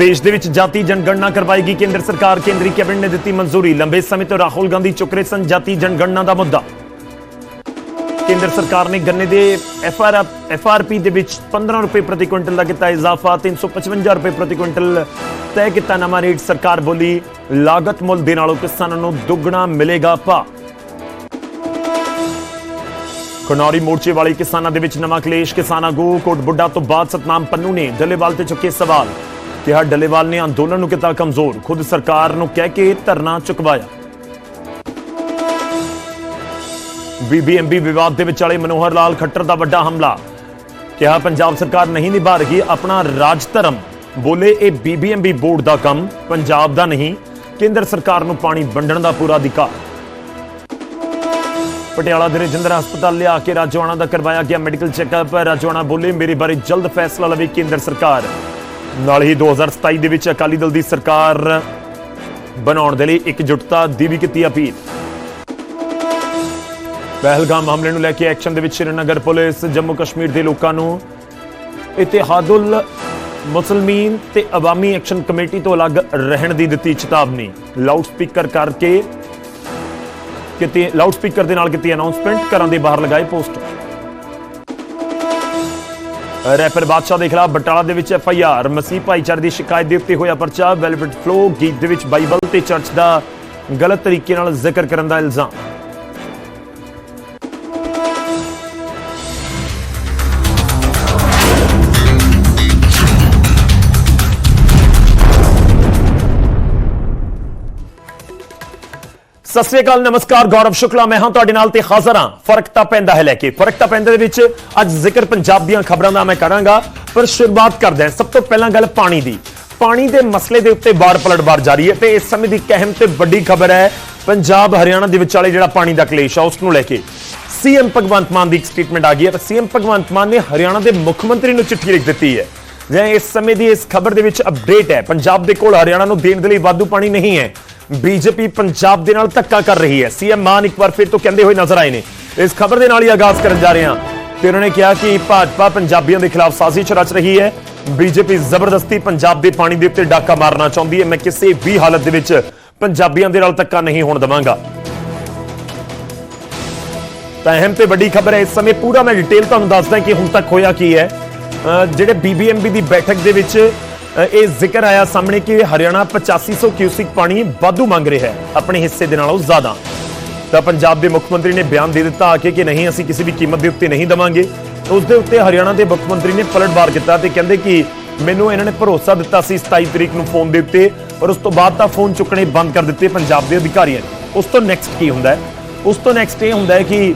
ਦੇਸ਼ ਦੇ ਵਿੱਚ ਜਾਤੀ ਜਨਗਣਨਾ ਕਰਵਾਏਗੀ ਕੇਂਦਰ ਸਰਕਾਰ। ਕੇਂਦਰੀ ਕੈਬਨਿਟ ਨੇ ਦਿੱਤੀ ਮਨਜ਼ੂਰੀ। ਲੰਬੇ ਸਮੇਂ ਤੋਂ ਰਾਹੁਲ ਗਾਂਧੀ ਚੁੱਕ ਰਹੇ ਸਨ ਜਾਤੀ ਜਨਗਣਨਾ ਦਾ ਮੁੱਦਾ। ਕੇਂਦਰ ਸਰਕਾਰ ਨੇ ਗੰਨੇ ਦੇ ਐਫਆਰ ਐਫਆਰਪੀ ਦੇ ਵਿੱਚ 15 ਰੁਪਏ ਪ੍ਰਤੀ ਕੁਇੰਟਲ ਦਾ ਕੀਤਾ ਇਜ਼ਾਫਾ 355 ਰੁਪਏ ਪ੍ਰਤੀ ਕੁਇੰਟਲ ਤੈਅ ਕੀਤਾ ਨਵਾਂ ਰੇਟ। ਸਰਕਾਰ ਬੋਲੀ, ਲਾਗਤ ਮੁੱਲ ਦੇ ਨਾਲੋਂ ਕਿਸਾਨਾਂ ਨੂੰ ਦੁੱਗਣਾ ਮਿਲੇਗਾ ਭਾ। ਖਨੌਰੀ ਮੋਰਚੇ ਵਾਲੇ ਕਿਸਾਨਾਂ ਦੇ ਵਿੱਚ ਨਵਾਂ ਕਲੇਸ਼। ਕਿਸਾਨ ਆਗੂ ਕੋਟ ਬੁੱਢਾ ਤੋਂ ਬਾਅਦ ਸਤਨਾਮ ਪੰਨੂ ਨੇ ਡੱਲੇਵਾਲ ਤੇ ਚੁੱਕੇ ਸਵਾਲ। ਕਿਹਾ ਡੱਲੇਵਾਲ ਨੇ ਅੰਦੋਲਨ ਨੂੰ ਕੀਤਾ ਕਮਜ਼ੋਰ। ਖੁਦ ਸਰਕਾਰ ਨੂੰ ਕਹਿ ਕੇ ਧਰਨਾ ਚੁਕਵਾਇਆ। ਬੀਬੀਐਮਬੀ ਵਿਵਾਦ ਦੇ ਵਿਚਾਲੇ ਮਨੋਹਰ ਲਾਲ ਖੱਟਰ ਦਾ ਵੱਡਾ ਹਮਲਾ। ਕਿਹਾ ਪੰਜਾਬ ਸਰਕਾਰ ਨਹੀਂ ਨਿਭਾ ਰਹੀ, ਆਪਣਾ ਰਾਜ ਧਰਮ। ਬੋਲੇ ਇਹ ਬੀਬੀਐਮਬੀ ਬੋਰਡ ਦਾ ਕੰਮ, ਪੰਜਾਬ ਦਾ ਨਹੀਂ। ਕੇਂਦਰ ਸਰਕਾਰ ਨੂੰ ਪਾਣੀ ਵੰਡਣ ਦਾ ਪੂਰਾ ਅਧਿਕਾਰ। ਪਟਿਆਲਾ ਦੇ ਰਜਿੰਦਰ ਹਸਪਤਾਲ ਲਿਆ ਕੇ ਰਾਜਵਾਨਾ ਦਾ ਕਰਵਾਇਆ ਗਿਆ ਮੈਡੀਕਲ ਚੈੱਕਅਪ। ਰਾਜਵਾਨਾ ਬੋਲੇ, ਮੇਰੇ ਬਾਰੇ ਜਲਦ ਫੈਸਲਾ ਲਵੇ ਕੇਂਦਰ ਸਰਕਾਰ। ਨਾਲ ਹੀ 2027 ਦੇ ਵਿੱਚ ਅਕਾਲੀ ਦਲ ਦੀ ਸਰਕਾਰ ਬਣਾਉਣ ਦੇ ਲਈ ਇਕਜੁੱਟਤਾ ਦੀ ਵੀ ਕੀਤੀ ਅਪੀਲ। ਪਹਿਲਗਾਮ ਹਮਲੇ ਨੂੰ ਲੈ ਕੇ ਐਕਸ਼ਨ ਦੇ ਵਿੱਚ ਸ਼੍ਰੀਨਗਰ ਪੁਲਿਸ ਜੰਮੂ ਕਸ਼ਮੀਰ ਦੇ ਲੋਕਾਂ ਨੂੰ ਇਤਿਹਾਦੁਲ ਮੁਸਲਮੀਨ ਤੇ ਅਵਾਮੀ ਐਕਸ਼ਨ ਕਮੇਟੀ ਤੋਂ ਅਲੱਗ ਰਹਿਣ ਦੀ ਦਿੱਤੀ ਚੇਤਾਵਨੀ। ਲਾਊਡ ਸਪੀਕਰ ਕਰਕੇ ਕੀਤੀ ਲਾਊਡ ਸਪੀਕਰ ਦੇ ਨਾਲ ਕੀਤੀ ਅਨਾਉਂਸਮੈਂਟ ਘਰਾਂ ਦੇ ਬਾਹਰ ਲਗਾਏ ਪੋਸਟਰ। ਰੈਪਰ ਬਾਦਸ਼ਾਹ ਦੇ ਖਿਲਾਫ ਬਟਾਲਾ ਦੇ ਵਿੱਚ ਐਫ ਆਈ ਆਰ। ਮਸੀਹ ਭਾਈਚਾਰੇ ਦੀ ਸ਼ਿਕਾਇਤ ਦੇ ਉੱਤੇ ਹੋਇਆ ਪਰਚਾ। ਵੈਲਵਟ ਫਲੋ ਗੀਤ ਦੇ ਵਿੱਚ ਬਾਈਬਲ ਤੇ ਚਰਚ ਦਾ ਗਲਤ ਤਰੀਕੇ ਨਾਲ ਜ਼ਿਕਰ ਕਰਨ ਦਾ ਇਲਜ਼ਾਮ। ਸਤਿ ਸ੍ਰੀ ਅਕਾਲ, ਨਮਸਕਾਰ, ਗੌਰਵ ਸ਼ੁਕਲਾ, ਮੈਂ ਹਾਂ ਤੁਹਾਡੇ ਨਾਲ ਤੇ ਹਾਜ਼ਰ ਹਾਂ। ਫ਼ਰਕ ਤਾਂ ਪੈਂਦਾ ਹੈ ਲੈ ਕੇ। ਫ਼ਰਕ ਤਾਂ ਪੈਂਦਾ ਦੇ ਵਿੱਚ ਅੱਜ ਜ਼ਿਕਰ ਪੰਜਾਬ ਦੀਆਂ ਖਬਰਾਂ ਦਾ ਮੈਂ ਕਰਾਂਗਾ, ਪਰ ਸ਼ੁਰੂਆਤ ਕਰਦੇ ਹਾਂ। ਸਭ ਤੋਂ ਪਹਿਲਾਂ ਗੱਲ ਪਾਣੀ ਦੀ। ਪਾਣੀ ਦੇ ਮਸਲੇ ਦੇ ਉੱਤੇ ਬਾੜ ਪਲਟਬਾਰ ਜਾਰੀ ਹੈ ਤੇ ਇਸ ਸਮੇਂ ਦੀ ਅਹਿਮ ਤੇ ਵੱਡੀ ਖਬਰ ਹੈ ਪੰਜਾਬ ਹਰਿਆਣਾ ਦੇ ਵਿਚਾਲੇ ਜਿਹੜਾ ਪਾਣੀ ਦਾ ਕਲੇਸ਼ ਆ, ਉਸ ਨੂੰ ਲੈ ਕੇ। ਸੀਐਮ ਭਗਵੰਤ ਮਾਨ ਦੀ ਇੱਕ ਸਟੇਟਮੈਂਟ ਆ ਗਈ ਹੈ। ਤਾਂ ਸੀਐਮ ਭਗਵੰਤ ਮਾਨ ਨੇ ਹਰਿਆਣਾ ਦੇ ਮੁੱਖ ਮੰਤਰੀ ਨੂੰ ਚਿੱਠੀ ਲਿਖ ਦਿੱਤੀ ਹੈ। ਜਾਂ ਇਸ ਸਮੇਂ ਦੀ ਇਸ ਖਬਰ ਦੇ ਵਿੱਚ ਅਪਡੇਟ ਹੈ। ਪੰਜਾਬ ਦੇ ਕੋਲ ਹਰਿਆਣਾ ਨੂੰ ਦੇਣ ਦੇ ਲਈ ਵਾਧੂ ਪਾਣੀ ਨਹੀਂ ਹੈ। ਬੀਜੇਪੀ ਪੰਜਾਬ ਦੇ ਨਾਲ ਧੱਕਾ ਕਰ ਰਹੀ ਹੈ। ਸੀਐਮ ਮਾਨ ਇੱਕ ਵਾਰ ਫਿਰ ਤੋਂ ਕਹਿੰਦੇ ਹੋਏ ਨਜ਼ਰ ਆਏ ਨੇ। ਇਸ ਖਬਰ ਦੇ ਨਾਲ ਹੀ ਆਗਾਜ਼ ਕਰਨ ਜਾ ਰਹੇ ਹਾਂ। ਤੇ ਉਹਨਾਂ ਨੇ ਕਿਹਾ ਕਿ ਭਾਜਪਾ ਪੰਜਾਬੀਆਂ ਦੇ ਖਿਲਾਫ ਸਾਜ਼ਿਸ਼ ਰਚ ਰਹੀ ਹੈ। ਬੀਜੇਪੀ ਜ਼ਬਰਦਸਤੀ ਪੰਜਾਬ ਦੇ ਪਾਣੀ ਦੇ ਉੱਤੇ ਡਾਕਾ ਮਾਰਨਾ ਚਾਹੁੰਦੀ ਹੈ। ਮੈਂ ਕਿਸੇ ਵੀ ਹਾਲਤ ਦੇ ਵਿੱਚ ਪੰਜਾਬੀਆਂ ਦੇ ਨਾਲ ਧੱਕਾ ਨਹੀਂ ਹੋਣ ਦਵਾਂਗਾ। ਤਾਂ ਅਹਿਮ ਤੇ ਵੱਡੀ ਖਬਰ ਹੈ, ਇਸ ਸਮੇਂ ਪੂਰਾ ਮੈਂ ਡਿਟੇਲ ਤੁਹਾਨੂੰ ਦੱਸਦਾ ਕਿ ਹੁਣ ਤੱਕ ਹੋਇਆ ਕੀ ਹੈ। ਅਹ ਜਿਹੜੇ ਬੀਬੀਐਮਬੀ ਦੀ ਬੈਠਕ ਦੇ ਵਿੱਚ ਇਹ ਜ਼ਿਕਰ ਆਇਆ ਸਾਹਮਣੇ ਕਿ ਹਰਿਆਣਾ 8500 ਕਿਊਸਿਕ ਪਾਣੀ ਵਾਧੂ ਮੰਗ ਰਿਹਾ ਹੈ। ਆਪਣੇ ਹਿੱਸੇ ਦੇ ਨਾਲੋਂ ਜ਼ਿਆਦਾ। ਤਾਂ ਪੰਜਾਬ ਦੇ ਮੁੱਖ ਮੰਤਰੀ ਨੇ ਬਿਆਨ ਦੇ ਦਿੱਤਾ ਆ ਕੇ ਕਿ ਨਹੀਂ, ਅਸੀਂ ਕਿਸੇ ਵੀ ਕੀਮਤ ਦੇ ਉੱਤੇ ਨਹੀਂ ਦਵਾਂਗੇ। ਉਸ ਦੇ ਉੱਤੇ ਹਰਿਆਣਾ ਦੇ ਮੁੱਖ ਮੰਤਰੀ ਨੇ ਪਲਟਵਾਰ ਕੀਤਾ ਤੇ ਕਹਿੰਦੇ ਕਿ ਮੈਨੂੰ ਇਹਨਾਂ ਨੇ ਭਰੋਸਾ ਦਿੱਤਾ ਸੀ 27 ਤਰੀਕ ਨੂੰ ਫੋਨ ਦੇ ਉੱਤੇ ਔਰ ਉਸ ਤੋਂ ਬਾਅਦ ਤਾਂ ਫੋਨ ਚੁੱਕਣੇ ਬੰਦ ਕਰ ਦਿੱਤੇ ਪੰਜਾਬ ਦੇ ਅਧਿਕਾਰੀਆਂ ਨੇ। ਉਸ ਤੋਂ ਨੈਕਸਟ ਕੀ ਹੁੰਦਾ ਹੈ? ਉਸ ਤੋਂ ਨੈਕਸਟ ਇਹ ਹੁੰਦਾ ਹੈ ਕਿ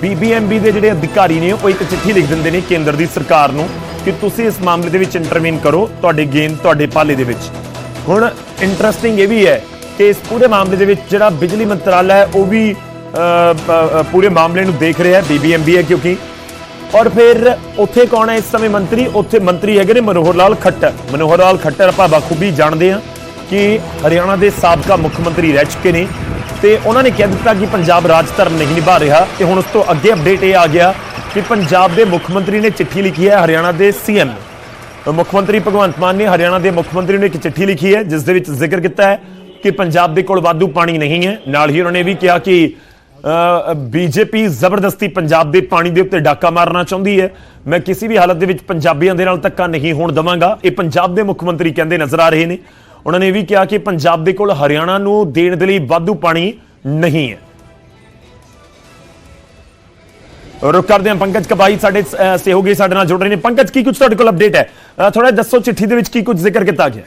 ਬੀਬੀਐਮਬੀ ਦੇ ਜਿਹੜੇ ਅਧਿਕਾਰੀ ਨੇ ਉਹ ਇੱਕ ਚਿੱਠੀ ਲਿਖ ਦਿੰਦੇ ਨੇ ਕੇਂਦਰ ਦੀ ਸਰਕਾਰ ਨੂੰ। ਕਿ ਤੁਸੀਂ ਇਸ ਮਾਮਲੇ ਦੇ ਵਿੱਚ ਇੰਟਰਵੀਨ ਕਰੋ ਤੁਹਾਡੀ ਗੇਂਦ ਤੁਹਾਡੇ ਪਾਲੇ ਦੇ ਵਿੱਚ। ਹੁਣ ਇੰਟਰਸਟਿੰਗ ਇਹ ਵੀ ਹੈ ਕਿ ਇਸ ਪੂਰੇ ਮਾਮਲੇ ਦੇ ਵਿੱਚ ਜਿਹੜਾ ਬਿਜਲੀ ਮੰਤਰਾਲਾ ਹੈ, ਉਹ ਵੀ ਪੂਰੇ ਮਾਮਲੇ ਨੂੰ ਦੇਖ ਰਿਹਾ ਹੈ ਬੀਬੀਐਮਬੀ ਹੈ ਕਿਉਂਕਿ। ਔਰ ਫਿਰ ਉੱਥੇ ਕੌਣ ਹੈ ਇਸ ਸਮੇਂ ਮੰਤਰੀ? ਉੱਥੇ ਮੰਤਰੀ ਹੈਗੇ ਨੇ ਮਨੋਹਰ ਲਾਲ ਖੱਟਰ। ਮਨੋਹਰ ਲਾਲ ਖੱਟਰ ਆਪਾਂ ਬਖੂਬੀ ਜਾਣਦੇ ਹਾਂ ਕਿ ਹਰਿਆਣਾ ਦੇ ਸਾਬਕਾ ਮੁੱਖ ਮੰਤਰੀ ਰਹਿ ਚੁੱਕੇ ਨੇ ਤੇ ਉਹਨਾਂ ਨੇ ਕਹਿ ਦਿੱਤਾ ਕਿ ਪੰਜਾਬ ਰਾਜ ਧਰਮ ਨਹੀਂ ਨਿਭਾ ਰਿਹਾ ਤੇ ਹੁਣ ਉਸ ਤੋਂ ਅੱਗੇ ਅਪਡੇਟ ਇਹ ਆ ਗਿਆ ਕਿ ਪੰਜਾਬ ਦੇ ਮੁੱਖ ਮੰਤਰੀ ਨੇ ਚਿੱਠੀ ਲਿਖੀ ਹੈ ਹਰਿਆਣਾ ਦੇ ਸੀਐਮ ਮੁੱਖ ਮੰਤਰੀ ਭਗਵੰਤ ਮਾਨ ਨੇ ਹਰਿਆਣਾ ਦੇ ਮੁੱਖ ਮੰਤਰੀ ਨੂੰ ਇੱਕ ਚਿੱਠੀ ਲਿਖੀ ਹੈ, ਜਿਸ ਦੇ ਵਿੱਚ ਜ਼ਿਕਰ ਕੀਤਾ ਹੈ ਕਿ ਪੰਜਾਬ ਦੇ ਕੋਲ ਵਾਧੂ ਪਾਣੀ ਨਹੀਂ ਹੈ। ਨਾਲ ਹੀ ਉਹਨਾਂ ਨੇ ਵੀ ਕਿਹਾ ਕਿ ਬੀਜੇਪੀ ਜ਼ਬਰਦਸਤੀ ਪੰਜਾਬ ਦੇ ਪਾਣੀ ਦੇ ਉੱਤੇ ਡਾਕਾ ਮਾਰਨਾ ਚਾਹੁੰਦੀ ਹੈ। ਮੈਂ ਕਿਸੇ ਵੀ ਹਾਲਤ ਦੇ ਵਿੱਚ ਪੰਜਾਬੀਆਂ ਦੇ ਨਾਲ ਧੱਕਾ ਨਹੀਂ ਹੋਣ ਦਵਾਂਗਾ। ਇਹ ਪੰਜਾਬ ਦੇ ਮੁੱਖ ਮੰਤਰੀ ਕਹਿੰਦੇ ਨਜ਼ਰ ਆ ਰਹੇ ਨੇ। ਉਹਨਾਂ ਨੇ ਇਹ ਵੀ ਕਿਹਾ ਕਿ ਪੰਜਾਬ ਦੇ ਕੋਲ ਹਰਿਆਣਾ ਨੂੰ ਦੇਣ ਦੇ ਲਈ ਵਾਧੂ ਪਾਣੀ ਨਹੀਂ ਹੈ। ਰੁਕ ਕਰਦੇ ਹਾਂ ਪੰਕਜ ਕਬਾਈ ਸਾਡੇ ਸਹਿਯੋਗੀ ਸਾਡੇ ਨਾਲ ਜੁੜ ਰਹੇ ਨੇ। ਪੰਕਜ ਕੀ ਕੁਝ ਤੁਹਾਡੇ ਕੋਲ ਅਪਡੇਟ ਹੈ? ਥੋੜਾ ਦੱਸੋ ਚਿੱਠੀ ਦੇ ਵਿੱਚ ਕੀ ਕੁਝ ਜ਼ਿਕਰ ਕੀਤਾ ਗਿਆ?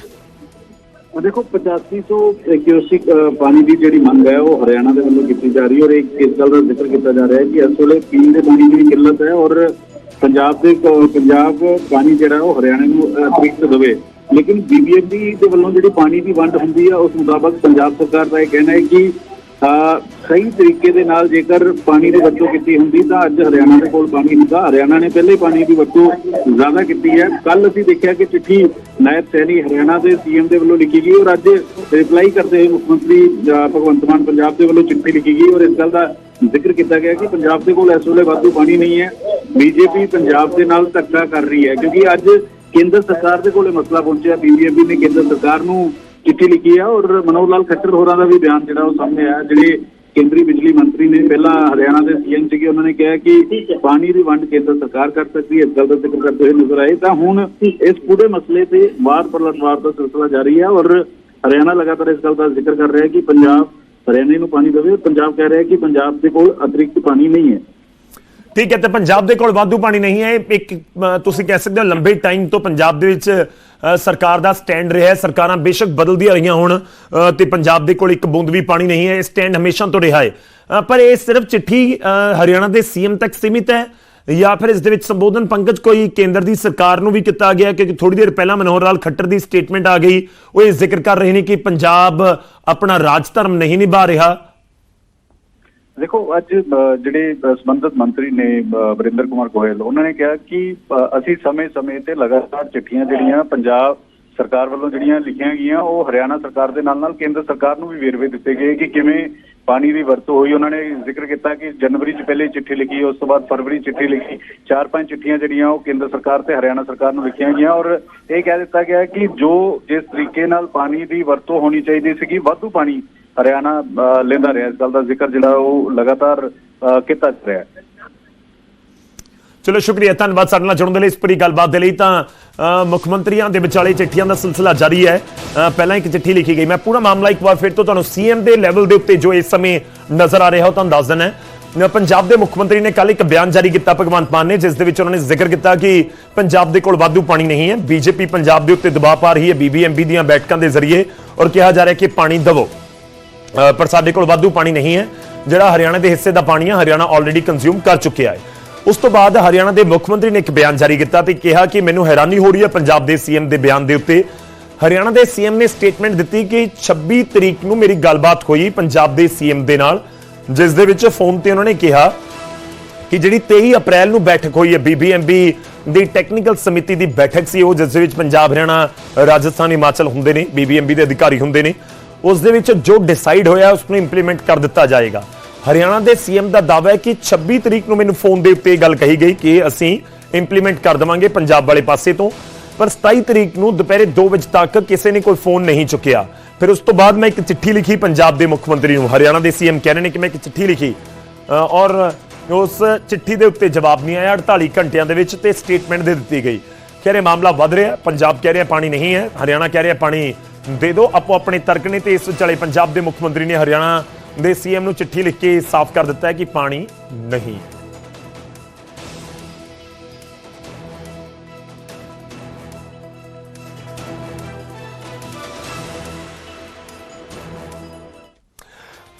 ਉਹ ਦੇਖੋ 8500 ਕਿਊਸਿਕ ਪਾਣੀ ਦੀ ਜਿਹੜੀ ਮੰਗ ਹੈ ਉਹ ਹਰਿਆਣਾ ਦੇ ਵੱਲੋਂ ਕੀਤੀ ਜਾ ਰਹੀ ਔਰ ਇੱਕ ਇਸ ਗੱਲ ਦਾ ਜ਼ਿਕਰ ਕੀਤਾ ਜਾ ਰਿਹਾ ਹੈ ਕਿ ਇਸ ਵੇਲੇ ਪੀਣ ਦੇ ਪਾਣੀ ਦੀ ਵੀ ਕਿੱਲਤ ਹੈ ਔਰ ਪੰਜਾਬ ਦੇ ਪੰਜਾਬ ਪਾਣੀ ਜਿਹੜਾ ਉਹ ਹਰਿਆਣਾ ਨੂੰ ਅ, ਅਤਿਰਿਕਤ ਦੇਵੇ। ਲੇਕਿਨ ਬੀਬੀਐਮਬੀ ਦੇ ਵੱਲੋਂ ਜਿਹੜੀ ਪਾਣੀ ਦੀ ਵੰਡ ਹੁੰਦੀ ਹੈ ਉਸ ਮੁਤਾਬਕ ਪੰਜਾਬ ਸਰਕਾਰ ਦਾ ਇਹ ਕਹਿਣਾ ਹੈ ਕਿ ਸਹੀ ਤਰੀਕੇ ਦੇ ਨਾਲ ਜੇਕਰ ਪਾਣੀ ਦੀ ਵਰਤੋਂ ਕੀਤੀ ਹੁੰਦੀ ਤਾਂ ਅੱਜ ਹਰਿਆਣਾ ਦੇ ਕੋਲ ਪਾਣੀ ਹੁੰਦਾ। ਹਰਿਆਣਾ ਨੇ ਪਹਿਲੇ ਪਾਣੀ ਦੀ ਵਰਤੋਂ ਜ਼ਿਆਦਾ ਕੀਤੀ ਹੈ। ਕੱਲ ਅਸੀਂ ਦੇਖਿਆ ਕਿ ਚਿੱਠੀ ਨਾਇਬ ਸੈਣੀ ਹਰਿਆਣਾ ਦੇ ਸੀਐਮ ਦੇ ਵੱਲੋਂ ਲਿਖੀ ਗਈ ਔਰ ਅੱਜ ਰਿਪਲਾਈ ਕਰਦੇ ਹੋਏ ਮੁੱਖ ਮੰਤਰੀ ਭਗਵੰਤ ਮਾਨ ਪੰਜਾਬ ਦੇ ਵੱਲੋਂ ਚਿੱਠੀ ਲਿਖੀ ਗਈ ਔਰ ਇਸ ਗੱਲ ਦਾ ਜ਼ਿਕਰ ਕੀਤਾ ਗਿਆ ਕਿ ਪੰਜਾਬ ਦੇ ਕੋਲ ਇਸ ਵੇਲੇ ਵਾਧੂ ਪਾਣੀ ਨਹੀਂ ਹੈ। ਬੀਜੇਪੀ ਪੰਜਾਬ ਦੇ ਨਾਲ ਧੱਕਾ ਕਰ ਰਹੀ ਹੈ। ਕਿਉਂਕਿ ਅੱਜ ਕੇਂਦਰ ਸਰਕਾਰ ਦੇ ਕੋਲੇ ਮਸਲਾ ਪਹੁੰਚਿਆ। ਬੀਬੀਐਮਬੀ ਨੇ ਕੇਂਦਰ ਸਰਕਾਰ ਨੂੰ ਚਿੱਠੀ ਲਿਖੀ ਆ ਔਰ ਮਨੋਹਰ ਲਾਲ ਖੱਟਰ ਹੋਰਾਂ ਦਾ ਵੀ ਬਿਆਨ ਜਿਹੜਾ ਉਹ ਸਾਹਮਣੇ ਆਇਆ ਜਿਹੜੇ ਕੇਂਦਰੀ ਬਿਜਲੀ ਮੰਤਰੀ ਨੇ ਪਹਿਲਾਂ ਹਰਿਆਣਾ ਦੇ ਸੀਐਮ ਸੀਗੇ ਉਹਨਾਂ ਨੇ ਕਿਹਾ ਕਿ ਪਾਣੀ ਦੀ ਵੰਡ ਕੇਂਦਰ ਸਰਕਾਰ ਕਰ ਸਕਦੀ ਹੈ ਇਸ ਗੱਲ ਦਾ ਜ਼ਿਕਰ ਕਰਦੇ ਹੋਏ ਨਜ਼ਰ ਆਏ। ਤਾਂ ਹੁਣ ਇਸ ਪੂਰੇ ਮਸਲੇ ਤੇ ਵਾਰ ਪਲਟਵਾਰ ਦਾ ਸਿਲਸਿਲਾ ਜਾਰੀ ਹੈ ਔਰ ਹਰਿਆਣਾ ਲਗਾਤਾਰ ਇਸ ਗੱਲ ਦਾ ਜ਼ਿਕਰ ਕਰ ਰਿਹਾ ਹੈ ਕਿ ਪੰਜਾਬ ਹਰਿਆਣੇ ਨੂੰ ਪਾਣੀ ਦੇਵੇ ਪੰਜਾਬ ਕਹਿ ਰਿਹਾ ਹੈ ਕਿ ਪੰਜਾਬ ਦੇ ਕੋਲ ਅਤਿਰਿਕਤ ਪਾਣੀ ਨਹੀਂ ਹੈ। ਠੀਕ ਹੈ ਤੇ ਪੰਜਾਬ ਦੇ ਕੋਲ ਵਾਧੂ ਪਾਣੀ ਨਹੀਂ ਹੈ। ਇੱਕ ਤੁਸੀਂ ਕਹਿ ਸਕਦੇ ਹੋ ਲੰਬੇ ਟਾਈਮ ਤੋਂ ਪੰਜਾਬ ਦੇ ਵਿੱਚ ਸਰਕਾਰ ਦਾ ਸਟੈਂਡ ਰਿਹਾ ਹੈ। ਸਰਕਾਰਾਂ ਬੇਸ਼ੱਕ ਬਦਲਦੀਆਂ ਰਹੀਆਂ ਹੁਣ ਅ, ਤੇ ਪੰਜਾਬ ਦੇ ਕੋਲ ਇੱਕ ਬੂੰਦ ਵੀ ਪਾਣੀ ਨਹੀਂ ਹੈ। ਇਹ ਸਟੈਂਡ ਹਮੇਸ਼ਾ ਤੋਂ ਰਿਹਾ ਹੈ। ਪਰ ਇਹ ਸਿਰਫ ਚਿੱਠੀ ਹਰਿਆਣਾ ਦੇ ਸੀਐਮ ਤੱਕ ਸੀਮਿਤ ਹੈ ਜਾਂ ਫਿਰ ਇਸ ਦੇ ਵਿੱਚ ਸੰਬੋਧਨ ਪੰਕਜ ਕੋਈ ਕੇਂਦਰ ਦੀ ਸਰਕਾਰ ਨੂੰ ਵੀ ਕੀਤਾ ਗਿਆ ਕਿਉਂਕਿ ਥੋੜੀ ਦੇਰ ਪਹਿਲਾਂ ਮਨੋਹਰ ਲਾਲ ਖੱਟਰ ਦੀ ਸਟੇਟਮੈਂਟ ਆ ਗਈ। ਉਹ ਇਹ ਜ਼ਿਕਰ ਕਰ ਰਹੇ ਨੇ ਕਿ ਪੰਜਾਬ ਆਪਣਾ ਰਾਜ ਧਰਮ ਨਹੀਂ ਨਿਭਾ ਰਿਹਾ। ਦੇਖੋ ਅੱਜ ਜਿਹੜੇ ਅ, ਸੰਬੰਧਿਤ ਮੰਤਰੀ ਨੇ ਵਰਿੰਦਰ ਕੁਮਾਰ ਗੋਇਲ ਉਹਨਾਂ ਨੇ ਕਿਹਾ ਕਿ ਅਸੀਂ ਸਮੇਂ-ਸਮੇਂ ਤੇ ਲਗਾਤਾਰ ਚਿੱਠੀਆਂ ਜਿਹੜੀਆਂ ਪੰਜਾਬ ਸਰਕਾਰ ਵੱਲੋਂ ਜਿਹੜੀਆਂ ਲਿਖੀਆਂ ਗਈਆਂ ਉਹ ਹਰਿਆਣਾ ਸਰਕਾਰ ਦੇ ਨਾਲ-ਨਾਲ ਕੇਂਦਰ ਸਰਕਾਰ ਨੂੰ ਵੀ ਵੇਰਵੇ ਦਿੱਤੇ ਗਏ ਕਿ ਕਿਵੇਂ ਪਾਣੀ ਦੀ ਵਰਤੋਂ ਹੋਈ। ਉਹਨਾਂ ਨੇ ਜ਼ਿਕਰ ਕੀਤਾ ਕਿ ਜਨਵਰੀ 'ਚ ਪਹਿਲੇ ਚਿੱਠੀ ਲਿਖੀ ਉਸ ਤੋਂ ਬਾਅਦ ਫਰਵਰੀ ਚਿੱਠੀ ਲਿਖੀ। ਚਾਰ ਪੰਜ ਚਿੱਠੀਆਂ ਜਿਹੜੀਆਂ ਉਹ ਕੇਂਦਰ ਸਰਕਾਰ ਤੇ ਹਰਿਆਣਾ ਸਰਕਾਰ ਨੂੰ ਲਿਖੀਆਂ ਗਈਆਂ ਔਰ ਇਹ ਕਹਿ ਦਿੱਤਾ ਗਿਆ ਕਿ ਜੋ ਜਿਸ ਤਰੀਕੇ ਨਾਲ ਪਾਣੀ ਦੀ ਵਰਤੋਂ ਹੋਣੀ ਚਾਹੀਦੀ ਸੀਗੀ ਵਾਧੂ ਪਾਣੀ ਹਰਿਆਣਾ ਲੈਂਦਾ ਰਿਹਾ। ਇਸ ਗੱਲ ਦਾ ਜ਼ਿਕਰ ਜਿਹੜਾ ਉਹ ਲਗਾਤਾਰ ਕੀਤਾ ਜਾ ਰਿਹਾ ਹੈ। ਚਲੋ, ਸ਼ੁਕਰੀਆ। ਧੰਨਵਾਦ ਸਾਡੇ ਨਾਲ ਜੁੜਨ ਦੇ ਲਈ। ਇਸ ਪੂਰੀ ਗੱਲਬਾਤ ਦੇ ਲਈ ਤਾਂ ਮੁੱਖ ਮੰਤਰੀਆਂ ਦੇ ਵਿਚਾਲੇ ਚਿੱਠੀਆਂ ਦਾ ਸਿਲਸਿਲਾ ਜਾਰੀ ਹੈ। ਪਹਿਲਾਂ ਇੱਕ ਚਿੱਠੀ ਲਿਖੀ ਗਈ। ਮੈਂ ਪੂਰਾ ਮਾਮਲਾ ਇੱਕ ਵਾਰ ਫਿਰ ਤੋਂ ਤੁਹਾਨੂੰ ਸੀਐਮ ਦੇ ਲੈਵਲ ਦੇ ਉੱਤੇ ਜੋ ਇਸ ਸਮੇਂ ਨਜ਼ਰ ਆ ਰਿਹਾ, ਉਹ ਤੁਹਾਨੂੰ ਦੱਸ ਦਿੰਦਾ ਪੰਜਾਬ ਦੇ ਮੁੱਖ ਮੰਤਰੀ ਨੇ ਕੱਲ ਇੱਕ ਬਿਆਨ ਜਾਰੀ ਕੀਤਾ ਭਗਵੰਤ ਮਾਨ ਨੇ, ਜਿਸ ਦੇ ਵਿੱਚ ਉਹਨਾਂ ਨੇ ਜ਼ਿਕਰ ਕੀਤਾ ਕਿ ਪੰਜਾਬ ਦੇ ਕੋਲ ਵਾਧੂ ਪਾਣੀ ਨਹੀਂ ਹੈ। ਬੀਜੇਪੀ ਪੰਜਾਬ ਦੇ ਉੱਤੇ ਦਬਾਅ ਪਾ ਰਹੀ ਹੈ। ਬੀਬੀਐਮਬੀ ਦੀਆਂ ਬੈਠਕਾਂ ਦੇ ਜ਼ਰੀਏ। ਔਰ ਕਿਹਾ ਜਾ ਰਿਹਾ ਕਿ ਪਾਣੀ ਦਵੋ। ਪਰ ਸਾਡੇ ਕੋਲ ਵਾਧੂ ਪਾਣੀ ਨਹੀਂ ਹੈ। ਜਿਹੜਾ ਹਰਿਆਣਾ ਦੇ ਹਿੱਸੇ ਦਾ ਪਾਣੀ ਹੈ ਹਰਿਆਣਾ ਆਲਰੇਡੀ ਕੰਜ਼ਿਊਮ ਕਰ ਚੁੱਕਿਆ ਹੈ। ਉਸ ਤੋਂ ਬਾਅਦ ਹਰਿਆਣਾ ਦੇ ਮੁੱਖ ਮੰਤਰੀ ਨੇ ਇੱਕ ਬਿਆਨ ਜਾਰੀ ਕੀਤਾ ਤੇ ਕਿਹਾ ਕਿ ਮੈਨੂੰ ਹੈਰਾਨੀ ਹੋ ਰਹੀ ਹੈ ਪੰਜਾਬ ਦੇ ਸੀਐਮ ਦੇ ਬਿਆਨ ਦੇ ਉੱਤੇ। ਹਰਿਆਣਾ ਦੇ ਸੀਐਮ ਨੇ ਸਟੇਟਮੈਂਟ ਦਿੱਤੀ ਕਿ 26 ਤਰੀਕ ਨੂੰ ਮੇਰੀ ਗੱਲਬਾਤ ਹੋਈ ਪੰਜਾਬ ਦੇ ਸੀਐਮ ਦੇ ਨਾਲ, ਜਿਸ ਦੇ ਵਿੱਚ ਫੋਨ ਤੇ ਉਹਨਾਂ ਨੇ ਕਿਹਾ ਕਿ ਜਿਹੜੀ 23 ਅਪ੍ਰੈਲ ਨੂੰ ਬੈਠਕ ਹੋਈ ਹੈ ਬੀਬੀਐਮਬੀ ਦੀ ਟੈਕਨੀਕਲ ਸਮਿਤੀ ਦੀ ਬੈਠਕ ਸੀ ਉਹ, ਜਿਸ ਦੇ ਵਿੱਚ ਪੰਜਾਬ, ਹਰਿਆਣਾ, ਰਾਜਸਥਾਨ, ਹਿਮਾਚਲ ਹੁੰਦੇ ਨੇ ਬੀਬੀਐਮਬੀ ਦੇ ਅਧਿਕਾਰੀ ਹੁੰਦੇ ਨੇ। ਉਸ ਦੇ ਵਿੱਚ ਜੋ ਡਿਸਾਈਡ ਹੋਇਆ ਉਸ ਨੂੰ ਇੰਪਲੀਮੈਂਟ ਕਰ ਦਿੱਤਾ ਜਾਏਗਾ। ਹਰਿਆਣਾ ਦੇ ਸੀਐਮ ਦਾ ਦਾਅਵਾ ਹੈ ਕਿ 26 ਤਰੀਕ ਨੂੰ ਮੈਨੂੰ ਫੋਨ ਦੇ ਉੱਤੇ ਇਹ ਗੱਲ ਕਹੀ ਗਈ ਕਿ ਅਸੀਂ ਇੰਪਲੀਮੈਂਟ ਕਰ ਦਵਾਂਗੇ ਪੰਜਾਬ ਵਾਲੇ ਪਾਸੇ ਤੋਂ। ਪਰ 27 ਤਰੀਕ ਨੂੰ ਦੁਪਹਿਰੇ 2 ਵਜੇ ਤੱਕ ਕਿਸੇ ਨੇ ਕੋਈ ਫੋਨ ਨਹੀਂ ਚੁੱਕਿਆ। ਫਿਰ ਉਸ ਤੋਂ ਬਾਅਦ ਮੈਂ ਇੱਕ ਚਿੱਠੀ ਲਿਖੀ ਪੰਜਾਬ ਦੇ ਮੁੱਖ ਮੰਤਰੀ ਨੂੰ। ਹਰਿਆਣਾ ਦੇ ਸੀਐਮ ਕਹਿ ਰਹੇ ਨੇ ਕਿ ਮੈਂ ਇੱਕ ਚਿੱਠੀ ਲਿਖੀ। ਔਰ ਉਸ ਚਿੱਠੀ ਦੇ ਉੱਤੇ ਜਵਾਬ ਨਹੀਂ ਆਇਆ। 48 ਘੰਟਿਆਂ ਦੇ ਵਿੱਚ ਤੇ ਸਟੇਟਮੈਂਟ ਦੇ ਦਿੱਤੀ ਗਈ। ਕਹਿ ਰਹੇ ਮਾਮਲਾ ਵੱਧ ਰਿਹਾ, ਪੰਜਾਬ ਕਹਿ ਰਿਹਾ ਪਾਣੀ ਨਹੀਂ ਹੈ, ਹਰਿਆਣਾ ਕਹਿ ਰਿਹਾ ਪਾਣੀ ਦੇ ਦਿਓ। ਆਪੋ ਆਪਣੇ ਤਰਕ ਨੇ ਤੇ ਇਸ ਵਿਚਾਲੇ ਪੰਜਾਬ ਦੇ ਮੁੱਖ ਮੰਤਰੀ ਨੇ ਹਰਿਆਣਾ ਦੇ ਸੀਐਮ ਨੂੰ ਚਿੱਠੀ ਲਿਖ ਕੇ ਸਾਫ਼ ਕਰ ਦਿੱਤਾ ਹੈ ਕਿ ਪਾਣੀ ਨਹੀਂ।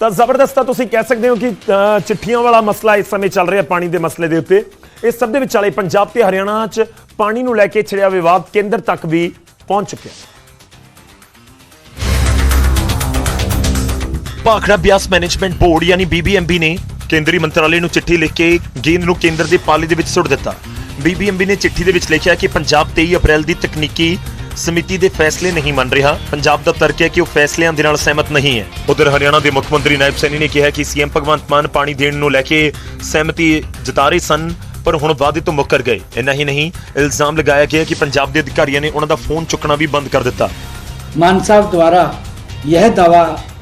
ਤਾਂ ਜ਼ਬਰਦਸਤ ਤਾਂ ਤੁਸੀਂ ਕਹਿ ਸਕਦੇ ਹੋ ਕਿ ਅ, ਚਿੱਠੀਆਂ ਵਾਲਾ ਮਸਲਾ ਇਸ ਸਮੇਂ ਚੱਲ ਰਿਹਾ ਪਾਣੀ ਦੇ ਮਸਲੇ ਦੇ ਉੱਤੇ। ਇਸ ਸਭ ਦੇ ਵਿਚਾਲੇ ਪੰਜਾਬ ਤੇ ਹਰਿਆਣਾ 'ਚ ਪਾਣੀ ਨੂੰ ਲੈ ਕੇ ਛਿੜਿਆ ਵਿਵਾਦ ਕੇਂਦਰ ਤੱਕ ਵੀ ਪਹੁੰਚ ਚੁੱਕਿਆ। ਭਾਖੜਾ ਬਿਆਸ ਮੈਨੇਜਮੈਂਟ ਬੋਰਡ ਯਾਨੀ ਬੀਬੀਐਮਬੀ ਨੇ ਕੇਂਦਰੀ ਮੰਤਰਾਲੇ ਨੂੰ ਚਿੱਠੀ ਲਿਖ ਕੇ ਗੇਂਦ ਨੂੰ ਕੇਂਦਰ ਦੇ ਪਾਲੇ ਦੇ ਵਿੱਚ ਸੁੱਟ ਦਿੱਤਾ ਬੀਬੀਐਮਬੀ ਨੇ ਚਿੱਠੀ ਦੇ ਵਿੱਚ ਲਿਖਿਆ ਕਿ ਪੰਜਾਬ 23 ਅਪ੍ਰੈਲ ਦੀ ਤਕਨੀਕੀ ਸਮਿਤੀ ਦੇ ਫੈਸਲੇ ਨਹੀਂ ਮੰਨ ਰਿਹਾ ਪੰਜਾਬ ਦਾ ਤਰਕ ਹੈ ਕਿ ਉਹ ਫੈਸਲਿਆਂ ਦੇ ਨਾਲ ਸਹਿਮਤ ਨਹੀਂ ਹੈ ਉਧਰ ਹਰਿਆਣਾ ਦੇ ਮੁੱਖ ਮੰਤਰੀ ਨਾਇਬ ਸੈਣੀ ਨੇ ਕਿਹਾ ਕਿ ਸੀਐਮ ਭਗਵੰਤ ਮਾਨ ਪਾਣੀ ਦੇਣ ਨੂੰ ਲੈ ਕੇ ਸਹਿਮਤੀ ਜਤਾ ਰਹੇ ਸਨ ਪਰ ਹੁਣ ਵਾਅਦੇ ਤੋਂ ਮੁੱਕਰ ਗਏ ਇੰਨਾ ਹੀ ਨਹੀਂ ਇਲਜ਼ਾਮ ਲਗਾਇਆ ਗਿਆ ਕਿ ਪੰਜਾਬ ਦੇ ਅਧਿਕਾਰੀਆਂ ਨੇ ਉਹਨਾਂ ਦਾ ਫੋਨ ਚੁੱਕਣਾ ਵੀ ਬੰਦ ਕਰ ਦਿੱਤਾ मान साहब द्वारा यह दावा